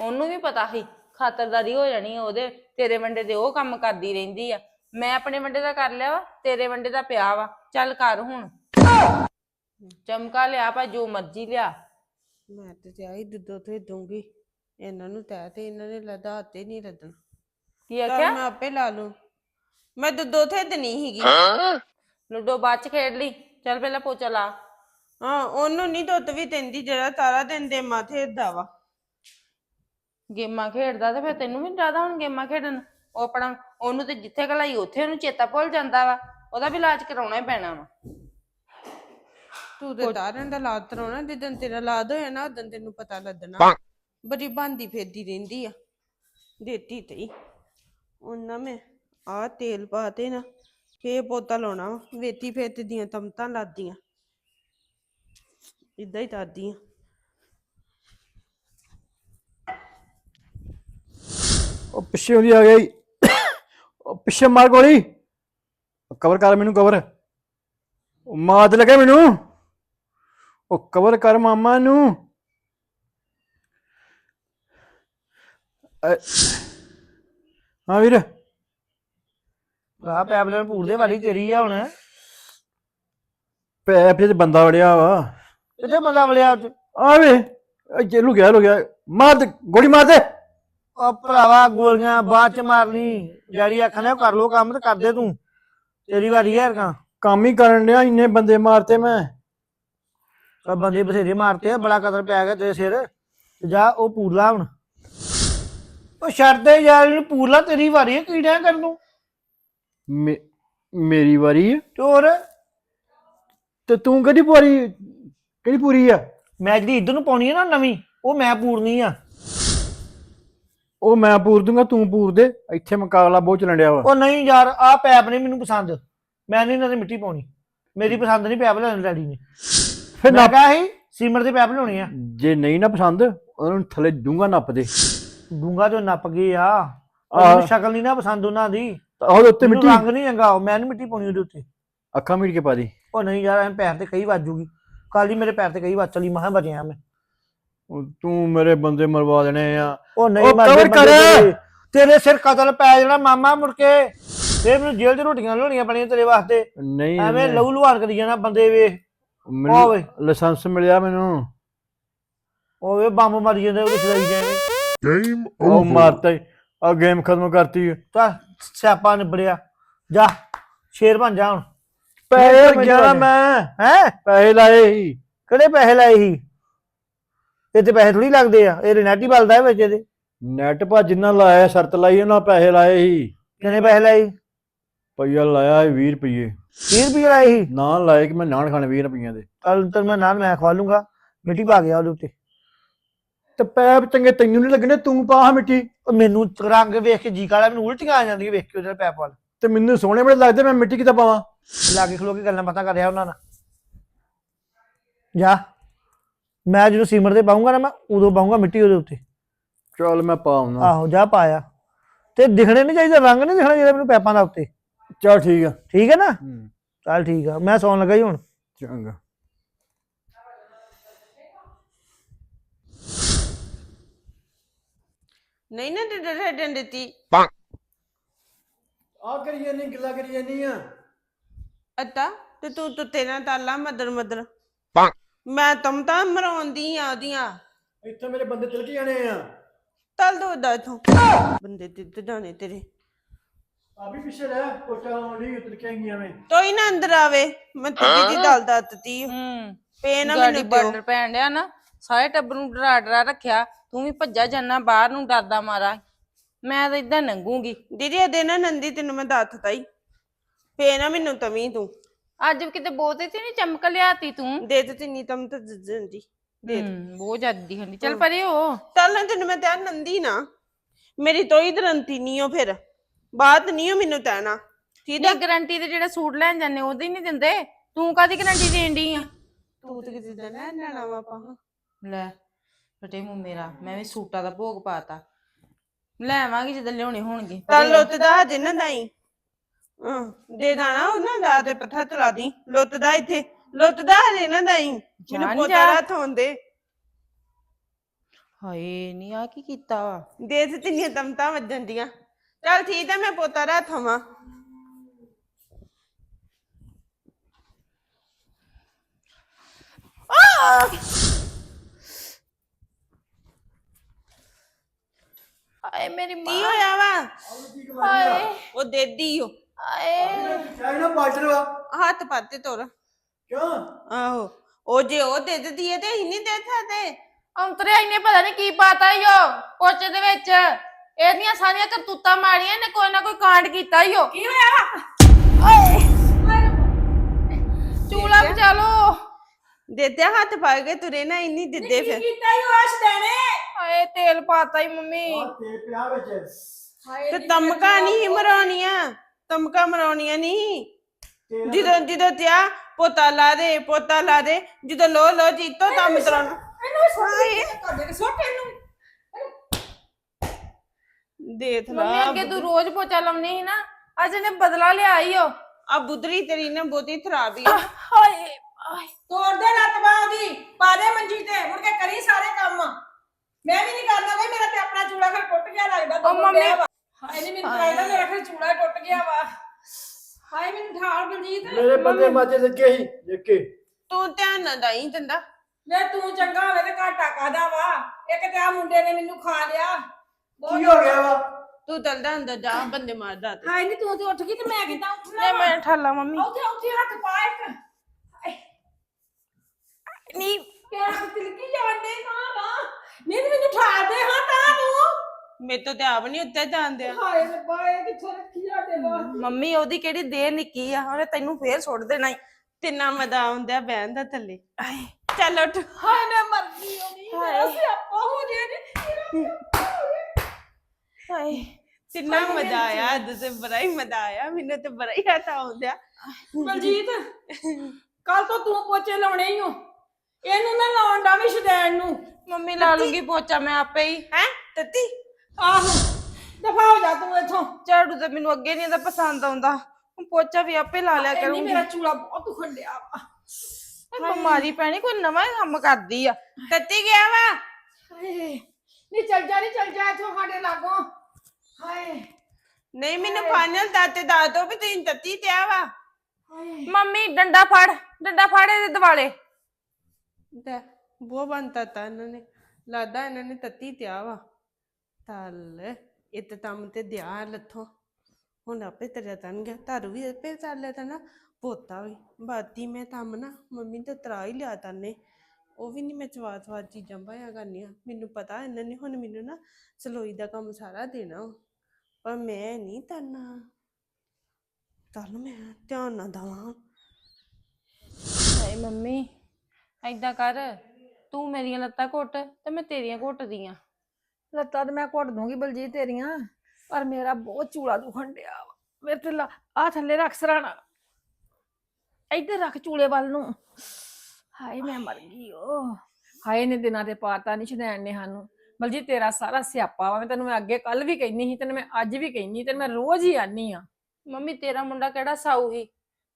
ਉਹਨੂੰ ਵੀ ਪਤਾ ਸੀ ਖਾਤਰਦਾਰੀ ਹੋ ਜਾਣੀ ਆ ਉਹਦੇ ਤੇਰੇ ਵੰਡੇ ਦੇ ਉਹ ਕੰਮ ਕਰਦੀ ਰਹਿੰਦੀ ਆ। ਮੈਂ ਆਪਣੇ ਵੰਡੇ ਦਾ ਕਰ ਲਿਆ ਵਾ ਤੇਰੇ ਵੰਡੇ ਦਾ ਪਿਆ ਵਾ ਚੱਲ ਕਰ ਹੁਣ। ਚਮਕਾ ਲਿਆ ਪਾ ਜੋ ਮਰਜ਼ੀ ਲਿਆ। ਮੈਂ ਤੇ ਚਾਹੀ ਦੁੱਧ ਤੇ ਦੂੰਗੀ ਇਹਨਾਂ ਨੂੰ ਤੈ ਤੇ ਇਹਨਾਂ ਨੇ ਲਦਾ ਤੇ ਨਹੀਂ ਲੱਦਣਾ ਕੀ ਆਖਿਆ? ਮੈਂ ਆਪੇ ਲਾ ਲੂੰ। ਮੈਂ ਦੁੱਧ ਤੇ ਨਹੀਂ ਹੀਗੀ ਲੁੱਡੋ ਬਾਅਦ ਚ ਖੇਡ ਲਈ। ਚੱਲ ਪਹਿਲਾਂ ਪੋਚਾ ਲਾ। ਹਾਂ ਉਹਨੂੰ ਨਹੀਂ ਦੁੱਧ ਵੀ ਦਿੰਦੀ ਜਿਹੜਾ ਸਾਰਾ ਦਿਨ ਦੇ ਮਾਥੇ ਏਦਾਂ ਵਾ। ਗੇਮਾਂ ਖੇਡਦਾ ਤੇ ਫਿਰ ਤੈਨੂੰ ਵੀ ਜ਼ਿਆਦਾ ਹੁਣ ਗੇਮਾਂ ਖੇਡਣ ਉਹ ਆਪਣਾ ਉਹਨੂੰ ਤੇ ਜਿੱਥੇ ਘਲਾਈ ਉੱਥੇ ਉਹਨੂੰ ਚੇਤਾ ਭੁੱਲ ਜਾਂਦਾ ਵਾ। ਉਹਦਾ ਵੀ ਇਲਾਜ ਕਰਾਉਣਾ ਹੀ ਪੈਣਾ ਵਾ। ਤੂੰ ਤੇ ਤਾਰਨ ਦਾ ਲਾਦ ਤਰਾਉਣਾ ਜਿੱਦਨ ਤੇਰਾ ਲਾਦ ਹੋਇਆ ਨਾ ਉਦੋਂ ਤੈਨੂੰ ਪਤਾ ਲੱਗਣਾ। ਬੜੀ ਬੰਦੀ ਫੇਰਦੀ ਰਹਿੰਦੀ ਆ। ਦੇਤੀ ਤਈ। ਉਹਨਾਂ ਮੈਂ ਆ ਤੇਲ ਪਾ ਤੇ ਨਾ ਫੇ ਪੋਤਾ ਲਾਉਣਾ ਵਾ। ਵੇਤੀ ਫੇਰ ਤੇ ਦੀਆਂ ਤਮਤਾਂ ਲਾਦੀਆਂ। ਇਦਾਂ ਹੀ ਕਰਦੀਆਂ ਉਹ ਪਿੱਛੇ ਉਹਦੀ ਆ ਗਈ। ਉਹ ਪਿੱਛੇ ਮਾਰ ਗੋਲੀ। ਕਵਰ ਕਰ ਮੈਨੂੰ ਕਵਰ ਉਹ ਮਾਰ ਤੇ ਲੱਗੇ ਮੈਨੂੰ। ਉਹ ਕਵਰ ਕਰ ਮਾਮਾ ਨੂੰ। ਅ- ਹਾਂ ਵੀਰ। ਆ ਪੈਬਲਨ ਪੂਰਦੇ ਵਾਲੀ ਤੇਰੀ ਆ ਹੁਣ। ਪੈਪ ਤੇ ਬੰਦਾ ਵੜਿਆ ਵਾ। ਕਿੱਥੇ ਬੰਦਾ ਵਲਿਆ ਉੱਥੇ? ਆ ਵੇ ਇਹ ਲੁਕਿਆ ਲੁਕਿਆ ਮਾਰ ਦੇ ਗੋਲੀ ਮਾਰ ਦੇ। ਉਹ ਭਰਾਵਾ ਗੋਲੀਆਂ ਬਾਅਦ ਚ ਮਾਰਨੀ। ਡੈਡੀ ਆਖਣਾ ਕਰ ਲੋ ਕੰਮ ਤੇ ਕਰਦੇ ਤੂੰ। ਤੇਰੀ ਵਾਰੀ ਹੈ ਰਕਾਂ ਕੰਮ ਹੀ ਕਰਨ ਡਿਆ ਇੰਨੇ ਬੰਦੇ ਮਾਰਤੇ ਮੈਂ। ਸਭ ਬੰਦੇ ਬਥੇਰੇ ਮਾਰਤੇ ਆ ਬੜਾ ਕਦਰ ਪੈ ਗਿਆ ਤੇਰੇ ਸਿਰ। ਤੇ ਜਾ ਉਹ ਪੂਰਲਾ ਹੁਣ। ਉਹ ਛੱਡ ਦੇ ਯਾਰ ਇਹਨੂੰ ਪੂਰਲਾ ਤੇਰੀ ਵਾਰੀ ਹੈ ਕੀੜਿਆਂ ਕਰਨ ਨੂੰ? ਮੇ- ਮੇਰੀ ਵਾਰੀ ਹੈ। ਚੋਰ ਤੇ ਤੂੰ ਕਿਹੜੀ ਪੂਰੀ ਕਿਹੜੀ ਪੂਰੀ ਆ? ਮੈਂ ਜਿਹੜੀ ਇੱਧਰ ਨੂੰ ਪਾਉਣੀ ਹੈ ਨਾ ਨਵੀਂ ਉਹ ਮੈਂ ਪੂਰਨੀ ਆ। ਉਹ ਮੈਂ ਪੂਰ ਦੂੰਗਾ ਤੂੰ ਪੂਰ ਦੇ। ਇੱਥੇ ਮੁਕਾਬਲਾ ਬਹੁਤ ਚੱਲਣ ਡਿਆ ਵਾ। ਉਹ ਨਹੀਂ ਯਾਰ ਆਹ ਪੈਪ ਨਹੀਂ ਮੈਨੂੰ ਪਸੰਦ। ਮੈਂ ਨਹੀਂ ਇਹਨਾਂ ਦੀ ਮਿੱਟੀ ਪਾਉਣੀ। ਮੇਰੀ ਪਸੰਦ ਨਹੀਂ ਪੈਪ ਲੈਣ ਡੈਡੀ ਨੇ। ਫਿਰ ਮੈਂ ਨੱਪ ਕਿਹਾ ਸੀ ਸੀਮਰ ਦੇ ਪੈਪ ਲਿਆਉਣੇ ਆ। ਜੇ ਨਹੀਂ ਨਾ ਪਸੰਦ ਉਹਨਾਂ ਨੂੰ ਥੱਲੇ ਡੂੰਗਾ ਨੱਪ ਦੇ। ਡੂੰਗਾ ਜੋ ਨੱਪ ਗਏ ਆ। ਮੈਨੂੰ ਸ਼ਕਲ ਨਹੀਂ ਨਾ ਪਸੰਦ ਉਹਨਾਂ ਦੀ। ਤਾਂ ਉਹਦੇ ਉੱਤੇ ਮਿੱਟੀ ਰੰਗ ਨਹੀਂ ਚੰਗਾ ਉਹ ਮੈਂ ਨਹੀਂ ਮਿੱਟੀ ਪਾਉਣੀ ਉਹਦੇ ਉੱਤੇ। ਅੱਖਾਂ ਮੀਟ ਕੇ ਪਾ ਦੀ। ਉਹ ਨਹੀਂ ਯਾਰ ਐਂ ਪੈਰ ਤੇ ਕਈ ਵੱਜੂਗੀ ਕੱਲ ਹੀ ਮੇਰੇ ਪੈਰ ਤੇ ਕਈ ਵੱਜ ਚਲੀ ਮਹਾਂ ਬਚਿਆ ਮੈਂ। ਉਹ ਤੂੰ ਮੇਰੇ ਬੰਦੇ ਮਰਵਾ ਦੇਣੇ ਆ। ਉਹ ਨਹੀਂ ਉਹ ਮਰਦੇ ਕਰ। ਤੇਰੇ। ਸਿਰ ਕਤਲ ਪੈ ਜਾਣਾ ਮਾਮਾ ਮੁੜ ਕੇ। ਫੇਰ ਮੈਨੂੰ ਜੇਲ੍ਹ 'ਚ ਰੋਟੀਆਂ ਲਾਉਣੀਆਂ ਪੈਣੀਆਂ ਤੇਰੇ ਵਾਸਤੇ। ਨਹੀਂ ਐਵੇਂ। ਲਹੂ ਲੁਹਾਨ ਕਰੀ ਜਾਣਾ ਬੰਦੇ ਵੇਖ ਮੈਨੂੰ ਲਾਇਸੈਂਸ ਮਿਲਿਆ ਮੈਨੂੰ। ਓਏ ਬੰਬ ਮਾਰੀ ਜਾਂਦੇ ਉਹਦੇ ਚਲਾਈ ਜਾਵੇ Game ਉਹ. ਮਾਰਤਾ ਆ ਗੇਮ ਖਤਮ ਕਰਤੀ। ਤਾਂ ਸਿਆਪਾ ਨਿਬੜਿਆ। ਜਾ ਸ਼ੇਰ ਬਣ ਜਾ ਹੁਣ। ਪੈਸੇ ਗਿਆ। ਮੈਂ। ਹੈ? ਪੈਸੇ ਲਾਏ ਸੀ। ਕਿਹੜੇ ਪੈਸੇ ਲਾਏ ਸੀ? ਇਹ ਤੇ ਪੈਸੇ ਥੋੜੀ ਲੱਗਦੇ ਆ। ਇਹ ਰੈਨੈਟੀ ਬਲਦਾ ਹੈ ਵਿੱਚ ਇਹਦੇ। ਨੈਟ ਪਾ ਜਿੰਨਾ ਲਾਇਆ ਸ਼ਰਤ ਲਾਈ ਉਹਨਾਂ ਪੈਸੇ ਲਾਏ ਸੀ। ਕਿੰਨੇ ਪੈਸੇ ਲਾਏ ਸੀ? ਪਈਆ ਲਾਇਆ ਸੀ 20 ਰੁਪਏ 30 ਰੁਪਏ ਲਾਏ ਸੀ? ਨਾ ਲਾਏ ਕਿ ਮੈਂ ਨਾਨ ਖਾਣੇ 20 ਰੁਪਈਆਂ ਦੇ। ਕੱਲ ਤੱਕ ਮੈਂ ਨਾਲ ਮੈਂ ਖਵਾ ਲੂੰਗਾ। ਮਿੱਟੀ ਪਾ ਗਿਆ ਉਹਦੇ ਉੱਤੇ। ਤੇ ਪੈਪ ਚੰਗੇ ਤੈਨੂੰ ਨਹੀਂ ਲੱਗਣੇ ਤੂੰ ਪਾ ਆਹ ਮਿੱਟੀ। ਉਹ ਮੈਨੂੰ ਰੰਗ ਵੇਖ ਕੇ ਜੀ ਕਾਲਾ ਮੈਨੂੰ ਉਲਟੀਆਂ ਆ ਜਾਂਦੀਆਂ ਵੇਖ ਕੇ ਉਹਦੇ ਪੈਪ ਵੱਲ। ਤੇ ਮੈਨੂੰ ਸੋਹਣੇ ਬੜੇ ਲੱਗਦੇ ਮੈਂ ਮਿੱਟੀ ਕਿੱਦਾਂ ਪਾਵਾਂ? ਲਾਗੇ ਖਲੋ ਕੇ ਗੱਲਾਂ ਪਤਾ ਕਰਿਆ ਉਹਨਾਂ ਨਾਲ। ਜਾ। ਮੈਂ ਜਦੋਂ ਸੀਮਰ ਤੇ ਪਾਉਂਗਾ ਨਾ ਮੈਂ ਉਦੋਂ ਪਾਉਂਗਾ ਮਿੱਟੀ ਉਹਦੇ ਉੱਤੇ। ਚੱਲ ਮੈਂ ਪਾਉਣਾ ਆਹੋ ਜਾ ਪਾਇਆ ਤੇ ਦਿਖਣੇ ਨਹੀਂ ਚਾਹੀਦਾ ਰੰਗ ਨਹੀਂ ਦਿਖਣਾ ਚਾਹੀਦਾ ਮੈਨੂੰ ਪੈਪਾਂ ਦਾ ਉੱਤੇ। ਚੱਲ ਠੀਕ ਆ। ਠੀਕ ਹੈ ਨਾ? ਹੂੰ, ਚੱਲ ਠੀਕ ਆ ਮੈਂ ਸੌਣ ਲੱਗਾ ਹੀ ਹੁਣ। ਚੰਗਾ। ਨਹੀਂ ਨਾ ਡੰਡੇ ਛੱਡਣ ਦਿੱਤੀ। ਆ ਕਰੀ ਜਾਨੀ ਗਿੱਲਾ ਕਰੀ ਜਾਨੀ ਆ। ਅੱਤਾ ਤੇ ਤੂੰ ਤੁੱਤੇ ਨਾ ਤਾਲਾ ਮਦਰ ਮਦਰ। ਮੈਂ ਤਮ ਤਾਂ ਮਰਾਉਂਦੀ ਆ ਉਹਦੀਆਂ। ਇੱਥੇ ਮੇਰੇ ਬੰਦੇ ਤਿਲਕ ਜਾਣੇ ਆ। ਤਲ ਦੋ ਦਾ ਇਥੋਂ। ਬੰਦੇ ਤੇ ਜਾਣੇ ਤੇਰੇ। ਆ ਵੀ ਪਿੱਛੇ ਰਹਿ ਪੋਚਾ ਲਾਉਣ ਲਈ ਤਿਲਕੇਂਗੀਆਂ ਮੈਂ। ਤੋਈ ਨਾ ਅੰਦਰ ਆਵੇ। ਮੈਂ ਤੇਰੀ ਦੀ ਦਲ ਦਾ ਤਤੀ ਹੂੰ। ਪੇ ਨਾ ਗਾੜੀ ਮੈਨੂੰ ਦਿਓ। ਬਾਰਡਰ ਪੈਣ ਡਿਆ ਨਾ। ਸਾਰੇ ਟੱਬਰ ਨੂੰ ਡਰਾ ਡਰਾ ਰੱਖਿਆ ਤੂੰ ਵੀ ਭੱਜਾ ਜਾਣਾ ਬਾਹਰ ਨੂੰ ਡਰਦਾ ਮਾਰਾ। ਮੈਂ ਤਾਂ ਇਦਾਂ ਨੰਗੂਗੀ। ਦੀਦੀ ਇਹਦੇ ਨਾ ਨੰਦੀ ਤੈਨੂੰ ਮੈਂ ਦੱਤ ਤਾਈ ਪੇ ਨਾ ਮੈਨੂੰ ਤਵੀ ਤੂੰ। ਅੱਜ ਕਿਤੇ ਬਹੁਤੇ ਤੇ ਨਹੀਂ ਚਮਕ ਲਿਆਤੀ ਤੂੰ? ਦੇ ਤੇ ਤਿੰਨੀ ਤਮ ਤਾਂ ਜੰਦੀ ਦੇ ਦੇ। ਹੂੰ, ਬਹੁਤ ਜ਼ਿਆਦੀ ਹੁੰਦੀ ਚੱਲ ਪਰੇ ਹੋ। ਚੱਲ ਨਾ ਤੈਨੂੰ ਮੈਂ ਤਾਂ ਨੰਦੀ ਨਾ। ਮੇਰੀ ਤੋਈ ਦਰੰਤੀ ਨਹੀਂ ਹੋ ਫਿਰ। ਬਾਤ ਨਹੀਂ ਹੋ ਮੈਨੂੰ ਤੈਨਾ ਠੀਕ ਆ? ਗਾਰੰਟੀ ਤੇ ਜਿਹੜਾ ਸੂਟ ਲੈਣ ਜਾਂਦੇ ਉਹਦੇ ਹੀ ਨਹੀਂ ਦਿੰਦੇ। ਤੂੰ ਕਾਦੀ ਗਾਰੰਟੀ ਦੇਣ ਡਈ ਆ? ਤੂੰ ਤੇ ਕਿਤੇ ਦਾ ਨਾ ਲੈਣਾ ਵਾ ਪਾ ਲੈ ਫਟੇ ਮੂੰਹ ਮੇਰਾ ਮੈਂ ਵੀ ਸੂਟਾਂ ਦਾ ਭੋਗ ਪਾਤਾ। ਲੈ ਆਵਾਂਗੀ ਜਦੋਂ ਲਿਆਉਣੇ ਹੋਣਗੇ। ਲੁੱਤ ਦਾ ਹਜੇ ਨਾ ਦਾਈ ਹਾਂ ਦੇ ਦਾਣਾ ਉਹਨਾਂ ਦਾ ਤੇ ਪੱਥਾ ਚਲਾ ਦੀ। ਲੁੱਤ ਦਾ ਇੱਥੇ ਲੁੱਤ ਦਾ ਹਜੇ ਨਾ ਦਾਈ ਮੈਨੂੰ ਪੋਤਾ। ਰਾਤ ਹੁੰਦੇ ਹਾਏ ਨਹੀਂ ਆ ਕੀ ਕੀਤਾ ਵਾ? ਦੇ ਤੇ ਤਿੰਨੀਆਂ ਤਮਤਾ ਵੱਜਣ ਦੀਆਂ ਚੱਲ ਠੀਕ ਆ ਮੈਂ ਪੋਤਾ ਰਾਤ ਹੋਵਾਂ ਹਾਏ ਮੇਰੀ ਕੀ ਮਾਂ ਹੋਇਆ ਵਾ? ਹਾਏ। ਉਹ ਦੇਦੀ ਓ। ਹਾਏ। ਚਾਹੀ ਨਾ ਬਾਲਟਰ ਵਾ। ਹੱਥ ਪਾਤੇ ਤੋਰ। ਕਿਉਂ? ਆਹੋ। ਉਹ ਜੇ ਉਹ ਦੇ ਦਿੱਤੀ ਹੈ ਤੇ ਅਸੀਂ ਨਹੀਂ ਦੇ ਸਕਦੇ ਅੰਤਰੇ ਇਹਨੇ ਪਤਾ ਨਹੀਂ ਕੀ ਪਾਤਾ ਈਓ ਪੋਚੇ ਦੇ ਵਿੱਚ। ਇਹਦੀਆਂ ਸਾਰੀਆਂ ਕਰਤੂਤਾਂ ਮਾਰੀਆਂ ਨੇ ਕੋਈ ਨਾ ਕੋਈ ਕਾਂਡ ਕੀਤਾ ਈਓ ਕੀ ਹੋਇਆ? ਚੂਲਾ ਬਚਾ ਲੋ ਦੇਤੇ ਹੱਥ ਪਾ ਕੇ ਤੁਰੇ ਨਾ ਇੰਨੀ ਦਿੱਦੇ ਫਿਰ। ਕੀਤਾ ਈਓ ਆਸ਼ ਦੇਣੇ ਹਾਏ ਤੇਲ ਪਾਤਾ ਈ ਮੰਮੀ। ਤੇ ਪਿਆ ਵਿੱਚ। ਤੇ ਤਮਕਾ ਨਹੀਂ ਮਰਾਉਣੀਆਂ ਤਮਕਾ ਮਰਾਉਣੀਆਂ ਨਹੀਂ। ਜਦੋਂ ਜਦੋਂ ਤਿਆ ਪੋਤਾ ਲਾ ਦੇ ਪੋਤਾ ਲਾ ਦੇ ਜਦੋਂ ਲੋ ਲੋ ਜੀਤੋ ਦਮ ਤਰਾਉਣਾ। ਦੇਖ ਮੰਮੀ ਲਾ ਅੱਗੇ ਤੂੰ ਰੋਜ਼ ਪੋਚਾ ਲਾਉਣੀ ਸੀ ਨਾ ਅੱਜ ਇਹਨੇ ਬਦਲਾ ਲਿਆ ਈਓ ਆ ਬੁਦਰੀ ਤੇਰੀ ਨਾ ਬਹੁਤੀ ਖਰਾਬੀ ਆ। ਹਾਏ ਹਾਏ। ਤੋੜ ਦੇ ਲੱਤ ਬਾਂਹ ਦੀ ਪਾ ਦੇ ਮੰਜੀ ਤੇ ਮੁੜ ਕੇ ਕਰੀ ਸਾਰੇ ਕੰਮ। ਮੈਂ ਵੀ ਨਹੀਂ ਕਰਦਾ ਬਈ ਮੇਰਾ ਤੇ ਆਪਣਾ ਚੂੜਾ ਫਿਰ ਟੁੱਟ ਗਿਆ ਲੱਗਦਾ ਉਹ ਮੰਮੀ- ਹਾਏ ਨਹੀਂ ਮੈਨੂੰ ਲੱਗਦਾ ਮੇਰਾ ਫਿਰ ਚੂੜਾ ਟੁੱਟ ਗਿਆ ਵਾ। ਹਾਏ ਮੈਨੂੰ ਠਾਲ ਬਲਜੀਤ। ਮੇਰੇ ਬੰਦੇ ਮਾਜੇ ਲੱਗੇ ਸੀ ਦੇਖ ਕੇ ਤੂੰ ਧਿਆਨ ਨਾ ਦਾਈ ਦਿੰਦਾ ਲੈ ਤੂੰ ਚੰਗਾ ਹੋਵੇ ਤੇ ਘਾਟਾ ਕਾਦਾ ਵਾ? ਇੱਕ ਤੇ ਆ ਮੁੰਡੇ ਨੇ ਮੈਨੂੰ ਖਾ ਲਿਆ। ਕੀ ਹੋ ਗਿਆ ਵਾ? ਤੂੰ ਤਲਦਾ ਅੰਦਰ ਜਾ ਬੰਦੇ ਮਾਰਦਾ ਤੇ। ਹਾਏ ਨਹੀਂ ਤੂੰ ਤੇ ਉੱਠ ਗਈ ਤੇ ਮੈਂ ਕਿਦਾਂ ਉੱਠਣਾ ਵਾ? ਮੈਂ ਠਾਲਾ ਮੰਮੀ। ਉੱਥੇ ਉੱਥੇ ਹੱਥ ਪਾ ਇੱਕ। ਨਹੀਂ ਕਿਆ ਤਿਲਕੀ ਜਾਂਦੇ ਨਾ ਵਾ ਨਹੀਂ ਤੇ ਮੈਨੂੰ ਠਾਲ ਦੇ ਹਾਂ ਤਾਂ ਤੂੰ। ਮੇਰੇ ਤੋਂ ਤੇ ਆਪ ਨਹੀਂ ਉੱਤੇ ਜਾਂਦੇ ਹਾਏ ਰੱਬਾ ਇਹ ਕਿੱਥੋਂ ਰੱਖੀ ਜਾਂਦੇ ਵਾ ਮੰਮੀ ਉਹਦੀ ਕਿਹੜੀ ਦੇਰ ਨਿੱਕੀ ਆ? ਉਹਨੇ ਤੈਨੂੰ ਫੇਰ ਸੁੱਟ ਦੇਣਾ ਈ। ਤਿੰਨਾ ਮਜ਼ਾ ਆਉਂਦਾ ਬਹਿਣ ਦਾ ਥੱਲੇ। ਚੱਲ ਉੱਠ। ਹਾਏ ਮੈਂ ਮਰ ਗਈ ਹੋਣੀ ਹਾਏ। ਮੇਰਾ ਸਿਆਪਾ ਹੋ ਜੇ ਨੀ ਹਾਏ ਤਿੰਨਾ ਮਜ਼ਾ ਆਇਆ ਅੱਜ ਤੇ ਬੜਾ ਹੀ ਮਜ਼ਾ ਆਇਆ ਮੈਨੂੰ ਤੇ ਬੜਾ ਹੀ ਹੱਥ ਆਉਂਦਾ। ਬਲਜੀਤ ਕੱਲ ਤੋਂ ਤੂੰ ਪੋਚੇ ਲਾਉਣੇ ਹੀ ਹੋ ਇਹਨੂੰ ਨਾ ਲਾਉਣ ਦਾ ਵੀ ਸ਼ਦੈਣ ਨੂੰ। ਮੰਮੀ ਲਾ ਲੂੰਗੀ ਪੋਚਾ ਮੈਂ ਆਪੇ ਹੀ। ਹੈ? ਤਤੀ ਆਹੋ। ਦਫਾ ਹੋ ਜਾ ਤੂੰ ਇੱਥੋਂ। ਝਾੜੂ ਤਾਂ ਮੈਨੂੰ ਅੱਗੇ ਨਹੀਂ ਇਹਦਾ ਪਸੰਦ ਆਉਂਦਾ। ਹੁਣ ਪੋਚਾ ਵੀ ਆਪੇ ਲਾ ਲਿਆ ਕਰੂੰਗੀ। ਮੇਰਾ ਚੂਲਾ ਬਹੁਤ ਦੁਖੰਡਿਆ ਵਾ। ਇਹ ਬਿਮਾਰੀ ਪੈਣੀ ਕੋਈ ਨਵਾਂ ਹੀ ਕੰਮ ਕਰਦੀ ਆ। ਤਤੀ ਗਿਆ ਵਾ? ਹਾਏ ਨਹੀਂ ਚੱਲ ਜਾ ਨਹੀਂ ਚੱਲ ਜਾ ਇੱਥੋਂ ਸਾਡੇ ਲਾਗੋਂ। ਹਾਏ। ਨਹੀਂ ਮੈਨੂੰ ਫਾਈਨਲ ਦਾਤੇ ਦੱਸ ਦੋ ਵੀ ਤੁਸੀਂ ਤਤੀ ਤੇ ਆ ਵਾ। ਹਾਏ। ਮੰਮੀ ਡੰਡਾ ਫੜ ਡੰਡਾ ਫੜ ਇਹਦੇ ਦਿਵਾਲੇ। ਤੇ ਬੋ ਬੰਤਾ ਤਾ ਇਹਨਾਂ ਨੇ। ਲਾਦਾ ਇਹਨਾਂ ਨੇ ਤੱਤੀ ਤੇ ਵਾ। ਤਲ ਇਤ ਤਮ ਤੇ ਦਿਆ ਲੱਥੋਂ। ਹੁਣ ਆਪੇ ਤੇਰਾ ਤਨ ਗਿਆ ਤਾਰੂ ਵੀ ਆਪੇ ਕਰ ਲਿਆ ਤਾ ਨਾ। ਪੋਤਾ ਵੀ। ਬਾਤੀ ਮੈਂ ਤਮ ਨਾ, ਮੰਮੀ ਤੇ ਤਰਾ ਹੀ ਲਿਆ ਤਾਨੇ ਉਹ ਵੀ ਨਹੀਂ ਮੈਂ ਚਵਾ ਚਵਾ ਚੀਜ਼ਾਂ ਪਾਇਆ ਕਰਨੀਆਂ। ਮੈਨੂੰ ਪਤਾ ਇਹਨਾਂ ਨੇ ਹੁਣ ਮੈਨੂੰ ਨਾ ਸਲੋਈ ਦਾ ਕੰਮ ਸਾਰਾ ਦੇਣਾ ਪਰ ਮੈਂ ਨਹੀਂ ਤਰਨਾ। ਤਲ ਮੈਂ ਧਿਆਨ ਨਾ ਦਵਾਂ। ਹਾਏ ਮੰਮੀ। ਐਦਾਂ ਕਰ ਤੂੰ ਮੇਰੀਆਂ ਲੱਤਾਂ ਘੁੱਟ ਤੇ ਮੈਂ ਤੇਰੀਆਂ ਘੁੱਟਦੀਆਂ ਲੱਤਾਂ ਤੇ ਮੈਂ ਘੁੱਟ ਦੂੰਗੀ ਬਲਜੀਤ ਤੇਰੀਆਂ ਪਰ ਮੇਰਾ ਬਹੁਤ ਚੂਲਾ ਦੁਖਣ ਡਿਆ ਵਾ। ਮੇਰੇ ਤੇ ਆ ਥੱਲੇ ਰੱਖ ਸਰਾਣਾ। ਇੱਧਰ ਰੱਖ ਚੂਲੇ ਵੱਲ ਨੂੰ। ਹਾਏ ਮੈਂ ਮਰ ਗਈ ਓ ਹਾਏ ਨੇ ਦਿਨਾਂ ਤੇ ਪਾਤਾ ਨਹੀਂ ਸ਼ਦੈਣ ਨੇ ਸਾਨੂੰ। ਬਲਜੀਤ ਤੇਰਾ ਸਾਰਾ ਸਿਆਪਾ ਵਾ। ਮੈਂ ਤੈਨੂੰ ਮੈਂ ਅੱਗੇ ਕੱਲ ਵੀ ਕਹਿਨੀ ਸੀ ਤੈਨੂੰ ਮੈਂ ਅੱਜ ਵੀ ਕਹਿਨੀ ਤੇ ਮੈਂ ਰੋਜ਼ ਹੀ ਆਨੀ ਆ। ਮੰਮੀ ਤੇਰਾ ਮੁੰਡਾ ਕਿਹੜਾ ਸਾਊ ਹੀ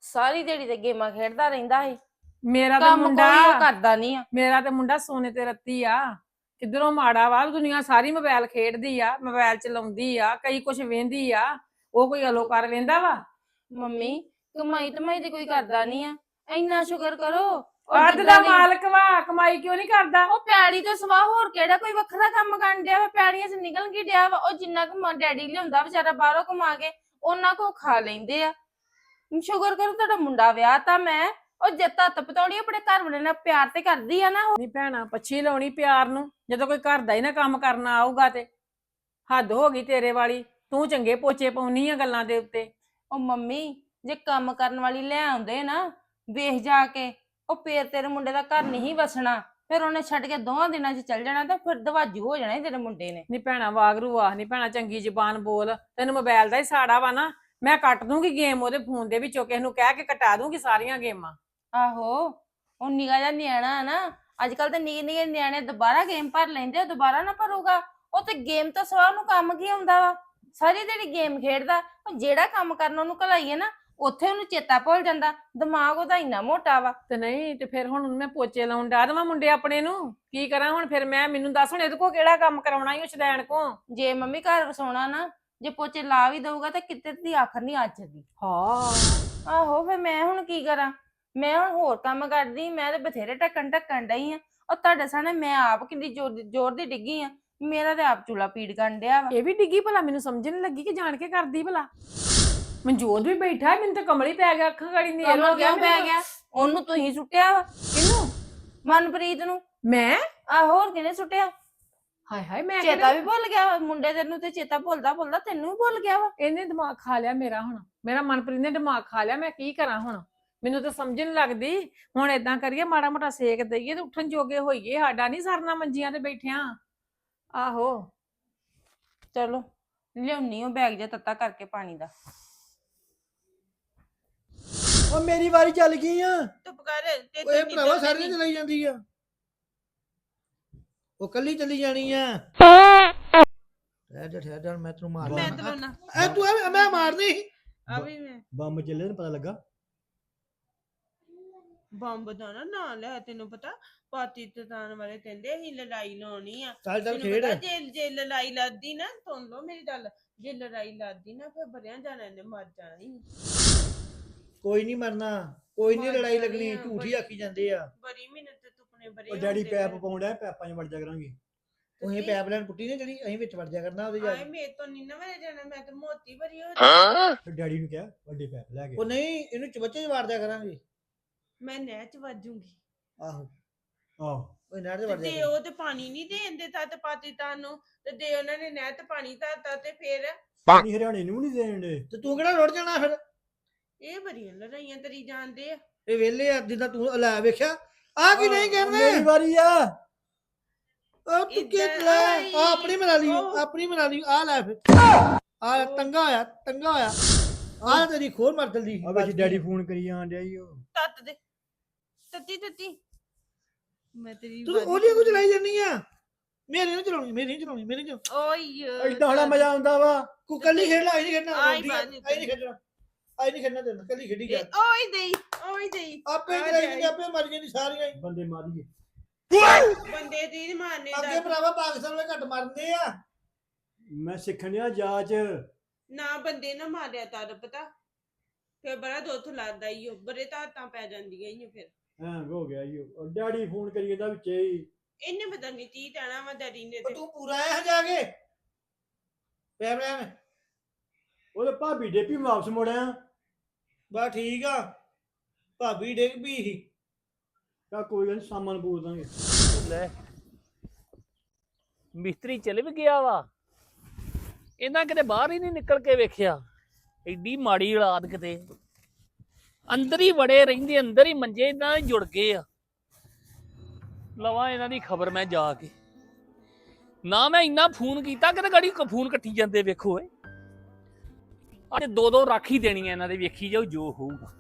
ਸਾਰੀ ਦਿਹਾੜੀ ਤੇ ਗੇਮਾਂ ਖੇਡਦਾ ਰਹਿੰਦਾ ਸੀ। ਮੇਰਾ ਤੇ ਕੰਮ ਮੁੰਡਾ ਕੋਈ ਉਹ ਕਰਦਾ ਨਹੀਂ ਆ। ਮੇਰਾ ਤੇ ਮੁੰਡਾ ਸੋਨੇ ਤੇ ਰੱਤੀ ਆ। ਕਿਧਰੋਂ ਮਾੜਾ ਵਾ? ਦੁਨੀਆ ਸਾਰੀ ਮੋਬਾਈਲ ਖੇਡਦੀ ਆ ਮੋਬਾਈਲ ਚਲਾਉਂਦੀ ਆ ਕਈ ਕੁਝ ਵੇਂਦੀ ਆ। ਉਹ ਕੋਈ ਅਲੋ ਕਰ ਵੇਂਦਾ ਵਾ? ਮੰਮੀ ਕਮਾਈ ਤਮਾਈ ਤੇ ਕੋਈ ਕਰਦਾ ਨਹੀਂ ਆ। ਇੰਨਾ ਸ਼ੁਕਰ ਕਰੋ ਉਹ ਅੱਧ ਜਿੱਦਾਂ ਦੀ- ਮਾਲਕ ਵਾ ਕਮਾਈ ਕਿਉਂ ਨਹੀਂ ਕਰਦਾ? ਉਹ ਪੈੜੀ ਤੋਂ ਸਵਾ ਹੋਰ ਕਿਹੜਾ ਕੋਈ ਵੱਖਰਾ ਕੰਮ ਕਰਨ ਡਿਆ ਵਾ? ਪੈੜੀਆਂ 'ਚ ਨਿਕਲ ਕੀ ਡਿਆ ਵਾ? ਉਹ ਜਿੰਨਾ ਕੁ ਮਾਂ ਡੈਡੀ ਲਿਆਉਂਦਾ ਵਿਚਾਰਾ ਬਾਹਰੋਂ ਕਮਾ ਕੇ ਉਹਨਾਂ ਕੋ ਖਾ ਲੈਂਦੇ ਆ। ਸ਼ੁਕਰ ਕਰੋ ਤੁਹਾਡਾ ਮੁੰਡਾ ਵਿਆਹ ਤਾਂ ਮੈਂ। ਉਹ ਜੱਤਾ ਤਪਤੌੜੀ ਆਪਣੇ ਘਰ ਵਾਲੇ ਨਾਲ ਪਿਆਰ ਤੇ ਕਰਦੀ ਆ ਨਾ ਉਹ। ਨਹੀਂ ਭੈਣਾ ਪੱਛੀ ਲਾਉਣੀ ਪਿਆਰ ਨੂੰ। ਜਦੋਂ ਕੋਈ ਘਰ ਦਾ ਹੀ ਨਾ ਕੰਮ ਕਰਨਾ ਆਊਗਾ ਤੇ। ਹੱਦ ਹੋ ਗਈ ਤੇਰੇ ਵਾਲੀ। ਤੂੰ ਚੰਗੇ ਪੋਚੇ ਪਾਉਣੀ ਆ ਗੱਲਾਂ ਦੇ ਉੱਤੇ। ਉਹ ਮੰਮੀ ਜੇ ਕੰਮ ਕਰਨ ਵਾਲੀ ਲੈ ਆਉਂਦੇ ਨਾ ਵੇਖ ਜਾ ਕੇ। ਉਹ ਫੇਰ ਤੇਰੇ ਮੁੰਡੇ ਦਾ ਘਰ ਨਹੀਂ ਵਸਣਾ। ਫਿਰ ਉਹਨੇ ਛੱਡ ਕੇ ਦੋਹਾਂ ਦਿਨਾਂ 'ਚ ਚੱਲ ਜਾਣਾ ਤਾਂ ਫਿਰ ਦਵਾਜੂ ਹੋ ਜਾਣਾ ਤੇਰੇ ਮੁੰਡੇ ਨੇ। ਨਹੀਂ ਭੈਣਾ ਵਾਗਰੂ ਆਖ ਨਹੀਂ ਭੈਣਾ ਚੰਗੀ ਜ਼ਬਾਨ ਬੋਲ। ਤੈਨੂੰ ਮੋਬਾਈਲ ਦਾ ਹੀ ਸਾੜਾ ਵਾ ਨਾ। ਮੈਂ ਕੱਟ ਦੂੰਗੀ ਗੇਮ ਉਹਦੇ ਫੋਨ ਦੇ ਵਿੱਚੋਂ। ਕਿਸ ਨੂੰ ਕਹਿ ਕੇ ਕਟਾ ਦੂੰਗੀ ਸਾਰੀਆਂ ਗੇਮਾਂ। ਆਹੋ ਉਹ ਨਿਗਾਹ ਜਿਹਾ ਨਿਆਣਾ ਆ ਨਾ ਅੱਜ ਕੱਲ ਤੇ ਨਿੱਕੇ ਨਿੱਕੇ ਨਿਆਣੇ ਦੁਬਾਰਾ ਗੇਮ ਭਰ ਲੈਂਦੇ ਉਹ ਦੁਬਾਰਾ ਨਾ ਭਰੂਗਾ। ਉਹ ਤੇ ਗੇਮ ਤੋਂ ਸਿਵਾ ਉਹਨੂੰ ਕੰਮ ਕੀ ਆਉਂਦਾ ਵਾ? ਸਾਰੀ ਦਿਹਾੜੀ ਗੇਮ ਖੇਡਦਾ ਉਹ ਜਿਹੜਾ ਕੰਮ ਕਰਨ ਉਹਨੂੰ ਘਲਾਈਏ ਨਾ ਉੱਥੇ ਉਹਨੂੰ ਚੇਤਾ ਭੁੱਲ ਜਾਂਦਾ ਦਿਮਾਗ ਉਹਦਾ ਇੰਨਾ ਮੋਟਾ ਵਾ। ਤੇ ਨਹੀਂ ਤੇ ਫਿਰ ਹੁਣ ਮੈਂ ਪੋਚੇ ਲਾਉਣ ਡਿਆ ਦੇਵਾਂ ਮੁੰਡੇ ਆਪਣੇ ਨੂੰ? ਕੀ ਕਰਾਂ ਹੁਣ ਫਿਰ ਮੈਂ? ਮੈਨੂੰ ਦੱਸ ਹੁਣ ਇਹਦੇ ਕੋ ਕਿਹੜਾ ਕੰਮ ਕਰਾਉਣਾ ਈ ਉਹ ਸ਼ਦੈਣ ਕੋ ਜੇ ਮੰਮੀ ਘਰ ਵਸਾਉਣਾ ਨਾ ਜੇ ਪੋਚੇ ਲਾ ਵੀ ਦਊਗਾ ਤਾਂ ਕਿਤੇ ਦੀ ਆਖਰ ਨਹੀਂ ਅੱਜ ਦੀ। ਹਾਂ। ਆਹੋ ਫਿਰ ਮੈਂ ਹੁਣ ਕੀ ਕਰਾਂ? ਮੈਂ ਹੁਣ ਹੋਰ ਕੰਮ ਕਰਦੀ ਮੈਂ ਤੇ ਬਥੇਰੇ ਟੱਕਣ ਟੱਕਣ ਡਈ ਆ। ਉਹ ਤੁਹਾਡੇ ਸਾਹਮਣੇ ਮੈਂ ਆਪ ਕਿੰਨੀ ਜ਼ੋਰ ਦੀ ਜ਼ੋਰ ਦੀ ਡਿੱਗੀ ਆ। ਮੇਰਾ ਤੇ ਆਪ ਚੂਲਾ ਪੀੜ ਕਰਨ ਡਿਆ ਵਾ। ਇਹ ਵੀ ਡਿੱਗੀ ਭਲਾ ਮੈਨੂੰ ਸਮਝ ਨਹੀਂ ਲੱਗੀ ਕਿ ਜਾਣ ਕੇ ਕਰਦੀ ਭਲਾ। ਮਨਜੋਤ ਵੀ ਬੈਠਾ ਹੈ, ਮੈਨੂੰ ਤਾਂ ਕਮਲੀ ਪੈ ਗਿਆ ਅੱਖਾਂ ਗਾੜੀ ਨੇਰ ਹੋ ਕਮਲ ਗਿਆ ਕਿਉਂ ਪੈ ਗਿਆ? ਉਹਨੂੰ ਤੁਸੀਂ ਸੁੱਟਿਆ ਵਾ? ਕਿਹਨੂੰ? ਮਨਪ੍ਰੀਤ ਨੂੰ? ਮੈਂ? ਆਹੋ ਹੋਰ ਕਿਹਨੇ ਸੁੱਟਿਆ? ਹਾਏ ਹਾਏ ਮੈਂ ਚੇਤਾ ਕਿਹੜਾ- ਵੀ ਭੁੱਲ ਗਿਆ ਵਾ, ਮੁੰਡੇ ਤੈਨੂੰ ਤੇ ਚੇਤਾ ਭੁੱਲਦਾ ਭੁੱਲਦਾ ਤੈਨੂੰ ਵੀ ਭੁੱਲ ਗਿਆ ਵਾ। ਇਹਨੇ ਦਿਮਾਗ ਖਾ ਲਿਆ ਮੇਰਾ ਹੁਣ। ਮੇਰਾ ਮਨਪ੍ਰੀਤ ਨੇ ਦਿਮਾਗ ਖਾ ਲਿਆ ਮੈਂ ਕੀ ਕਰਾਂ ਹੁਣ? ਮੈਨੂੰ ਤਾਂ ਸਮਝ ਨਹੀਂ ਲੱਗਦੀ। ਹੁਣ ਏਦਾਂ ਕਰੀਏ ਮਾੜਾ ਮੋਟਾ ਸੇਕ ਦਈਏ ਤੇ ਉੱਠਣ ਜੋਗੇ ਹੋਈਏ। ਸਾਡਾ ਨਹੀਂ ਸਰਨਾ ਮੰਜੀਆਂ ਤੇ ਬੈਠਿਆਂ। ਆਹੋ। ਚਲੋ ਲਿਆਉਣੀ ਉਹ ਬੈਗ ਜਿਹਾ ਤੱਤਾ ਕਰਕੇ ਪਾਣੀ ਦਾ। ਉਹ ਮੇਰੀ ਵਾਰੀ ਚੱਲ ਗਈ ਆ। ਚੁੱਪ ਕਰ ਤੇ ਓਏ ਭਰਾਵਾ ਸਾਰੀ ਚਲਾਈ ਜਾਂਦੀ ਆ। ਉਹ ਕੱਲੀ ਚਲੀ ਜਾਣੀ ਆ। ਠਹਿਰ ਜਾ ਠਹਿਰ ਜਾ ਮੈਂ ਤੈਨੂੰ ਮਾਰ ਮੈਂ। ਤੈਨੂੰ ਨਾ ਐ ਤੂੰ ਮੈਂ ਮਾਰਨੀ। ਆ ਵੀ ਮੈਂ। ਬੰਬ ਚੱਲੇ ਨੇ ਪਤਾ ਲੱਗਾ। ਬੰਬ ਦਾ ਨਾ ਨਾਂ ਲੈ ਤੈਨੂੰ ਪਤਾ ਪਾਕਿਸਤਾਨ ਵਾਲੇ ਕਹਿੰਦੇ ਅਸੀਂ ਲੜਾਈ ਲਾਉਣੀ ਆ। ਚੱਲ ਚੱਲ ਤੈਨੂੰ ਖੇਡ। ਪਤਾ ਜੇ ਜੇ ਲੜਾਈ ਲੱਦੀ ਨਾ ਸੁਣ ਲਓ ਮੇਰੀ ਗੱਲ ਜੇ ਲੜਾਈ ਲੱਦੀ ਨਾ ਫਿਰ ਬਰਿਆਂ ਜਾਣਾ ਨੇ ਮਰ ਜਾਣਾ ਹੀ। ਕੋਈ ਨਹੀਂ ਮਰਨਾ ਕੋਈ ਨਹੀਂ ਮਾਰ ਲੜਾਈ ਜਾਣੀ ਲੱਗਣੀ ਆ, ਝੂਠੀ ਆਖੀ ਜਾਂਦੇ ਆ। ਬੜੀ ਮਿਹਨਤ ਤੇ ਤੁਪਨੇ ਬਰੇ ਉਹ ਡੈਡੀ ਪੈਪ ਪਾਉਂਦਾ ਪੈਪਾਂ 'ਚ ਵੜ ਜਾ ਕਰਾਂਗੇ। ਉਹੀ ਪੈਪ ਲੈਣ ਪੁੱਟੀ ਨੇ ਜਿਹੜੀ ਅਸੀਂ ਵਿੱਚ ਵੜ ਜਾ ਕਰਨਾ ਉਹਦੇ ਜਾ ਆਏ ਮੇ ਤੋਂ ਨਹੀਂ ਨਾ ਮੇਰੇ ਜਾਣਾ ਮੈਂ ਤਾਂ ਮੋਤੀ ਭਰੀ ਹੋ ਫਿਰ ਡੈਡੀ ਨੂੰ ਕਿਹਾ ਵੱਡੇ ਪੈਪ ਲੈ ਕੇ। ਉਹ ਨਹੀਂ ਇਹਨੂੰ ਚਵੱਚੇ ਚ ਵਾੜ ਦਿਆ ਕਰਾਂਗੇ। ਮੈਂ ਨਹਿਰ ਚ ਵੱਜੂਗੀ ਆਹੋ। ਆਹੋ। ਉਹ ਨਹਿਰ ਚ ਵੜ ਤੇ ਉਹ ਤੇ ਪਾਣੀ ਨਹੀਂ ਦੇਂਦੇ ਤਾਂ ਤੇ ਪਾਕਿਸਤਾਨ ਨੂੰ ਤੇ ਦੇ ਉਹਨਾਂ ਨੇ ਨਹਿਰ ਤੇ ਪਾਣੀ ਧਰਤਾ ਤੇ ਫਿਰ ਪਾਣੀ ਹਰਿਆਣੇ ਨੂੰ ਨਹੀਂ ਦੇਣ ਦੇ। ਤੇ ਤੂੰ ਕਿਹੜਾ ਰੁੜ ਜਾਣਾ ਫਿਰ? ਇਹ ਬੜੀਆਂ ਲੜਾਈਆਂ ਤਰੀ ਜਾਂਦੇ ਆ। ਇਹ ਵੇਲੇ ਆ ਜਿੱਦਾਂ ਤੂੰ ਲੈ ਵੇਖਿਆ। ਆ ਕੀ ਨਹੀਂ ਮੇਰੀ ਕਹਿੰਦੇ ਵਾਰੀ ਆ। ਆ ਤੂੰ ਕੀ ਲੈ? ਆਈ। ਆ ਆਪਣੀ ਬਣਾ ਲਈ ਉਹ। ਆਪਣੀ ਬਣਾ ਲਈ। ਆ ਲੈ ਫਿਰ। ਆ ਟੰਗਾ ਹੋਇਆ ਟੰਗਾ ਹੋਇਆ। ਆ ਤੇਰੀ ਖੋਲ ਮਰ ਜਲਦੀ ਆ ਵਿੱਚ ਡੈਡੀ ਫੋਨ ਕਰੀ ਜਾਣ ਡਿਆ ਈ ਉਹ। ਤੱਤੀ ਤੱਤੀ। ਮੈਂ ਤੇਰੀ ਤੂੰ ਉਹਦੀ ਕੁਝ ਚਲਾਈ ਜਾਨੀ ਆ? ਮੇਰੇ ਨਹੀਂ ਚਲਾਉਣੀ ਮੇਰੀ ਨਹੀਂ ਚਲਾਉਣੀ ਮੇਰੀ ਨਹੀਂ ਓਏ ਏਦਾਂ ਬੜਾ ਮਜ਼ਾ ਆਉਂਦਾ ਵਾ। ਕੋ ਕੱਲੀ ਖੇਡਣਾ ਆਈ ਨਹੀਂ ਖੇਡਣਾ। ਆਈ ਨਹੀਂ ਖੇਡਣਾ ਆਈ ਨਹੀਂ ਖੇਡਣਾ। ਤੈਨੂੰ ਕੱਲੀ ਖੇਡੀ ਜਾ। ਓਏ ਦੇਈ ਓਏ ਦੇਈ। ਆਪੇ ਚਲਾਈ ਜਾਈ। ਜਾਂਦੀ ਆਪੇ ਮਰ ਜਾਂਦੀ ਸਾਰੀਆਂ ਹੀ। ਬੰਦੇ ਮਾਰੀਏ। ਬੰਦੇ ਦੀ ਨੀ ਮਾਰਨੇ ਅੱਗੇ ਦਾ ਭਰਾਵਾ ਪਾਕਿਸਤਾਨ ਵਾਲੇ ਘੱਟ ਮਰਦੇ ਆ। ਮੈਂ ਸਿੱਖਣ ਡਿਆ ਜਾਚ। ਨਾ ਬੰਦੇ ਨਾ ਮਾਰਿਆ ਤਾਰ ਪਤਾ? ਫਿਰ ਬੜਾ ਦੁੱਖ ਲੱਗਦਾ ਈ ਓ। ਬਰੇ ਤਾਂ ਪੈ ਜਾਂਦੀਆਂ ਈ ਫਿਰ। ਹਾਂ ਹੋ ਗਿਆ ਈ ਉਹ ਡੈਡੀ ਫੋਨ ਕਰੀ ਜਾਂਦਾ ਵਿੱਚੇ ਹੀ। ਇਹਨੇ ਪਤਾ ਨਹੀਂ ਤੀ ਟਾਣਾ ਵਾ ਡੈਡੀ ਨੇ ਤੇ। ਤੂੰ ਪੂਰਾ ਆਇਆ ਜਾ ਕੇ? ਪੈਮ ਪੈਮ ਉਹਦੇ ਭਾਬੀ ਡੇਪੀ ਵਾਪਸ ਮੋੜਿਆ। ਬਾ ਠੀਕ ਆ। ਭਾਬੀ ਡਿੱਗ ਪਈ ਸੀ। ਤਾਂ ਕੋਈ ਗੱਲ ਨੀ, ਸਾਮਾਨ ਪੂਰ ਦਾਂਗੇ। ਲੈ। ਮਿਸਤਰੀ ਚਲ ਵੀ ਗਿਆ ਵਾ। ਇਹਨਾਂ ਕਿਤੇ ਬਾਹਰ ਹੀ ਨਹੀਂ ਨਿਕਲ ਕੇ ਵੇਖਿਆ। ਐਡੀ ਮਾੜੀ ਔਲਾਦ ਕਿਤੇ। ਅੰਦਰ ਹੀ ਵੜੇ ਰਹਿੰਦੇ, ਅੰਦਰ ਹੀ ਮੰਜੇ ਇਹਨਾਂ ਦੇ ਜੁੜ ਗਏ ਆ। ਲਵਾਂ ਇਹਨਾਂ ਦੀ ਖਬਰ ਮੈਂ ਜਾ ਕੇ। ਨਾ ਮੈਂ ਇੰਨਾ ਫੋਨ ਕੀਤਾ ਕਿਤੇ ਗਾੜੀ ਫੋਨ ਕੱਟੀ ਜਾਂਦੇ ਵੇਖੋ ਏ ਅੱਜ ਦੋ ਦੋ ਰਾਖੀ ਦੇਣੀ ਇਹਨਾਂ ਦੇ, ਵੇਖੀ ਜਾਓ ਜੋ ਹੋਊਗਾ।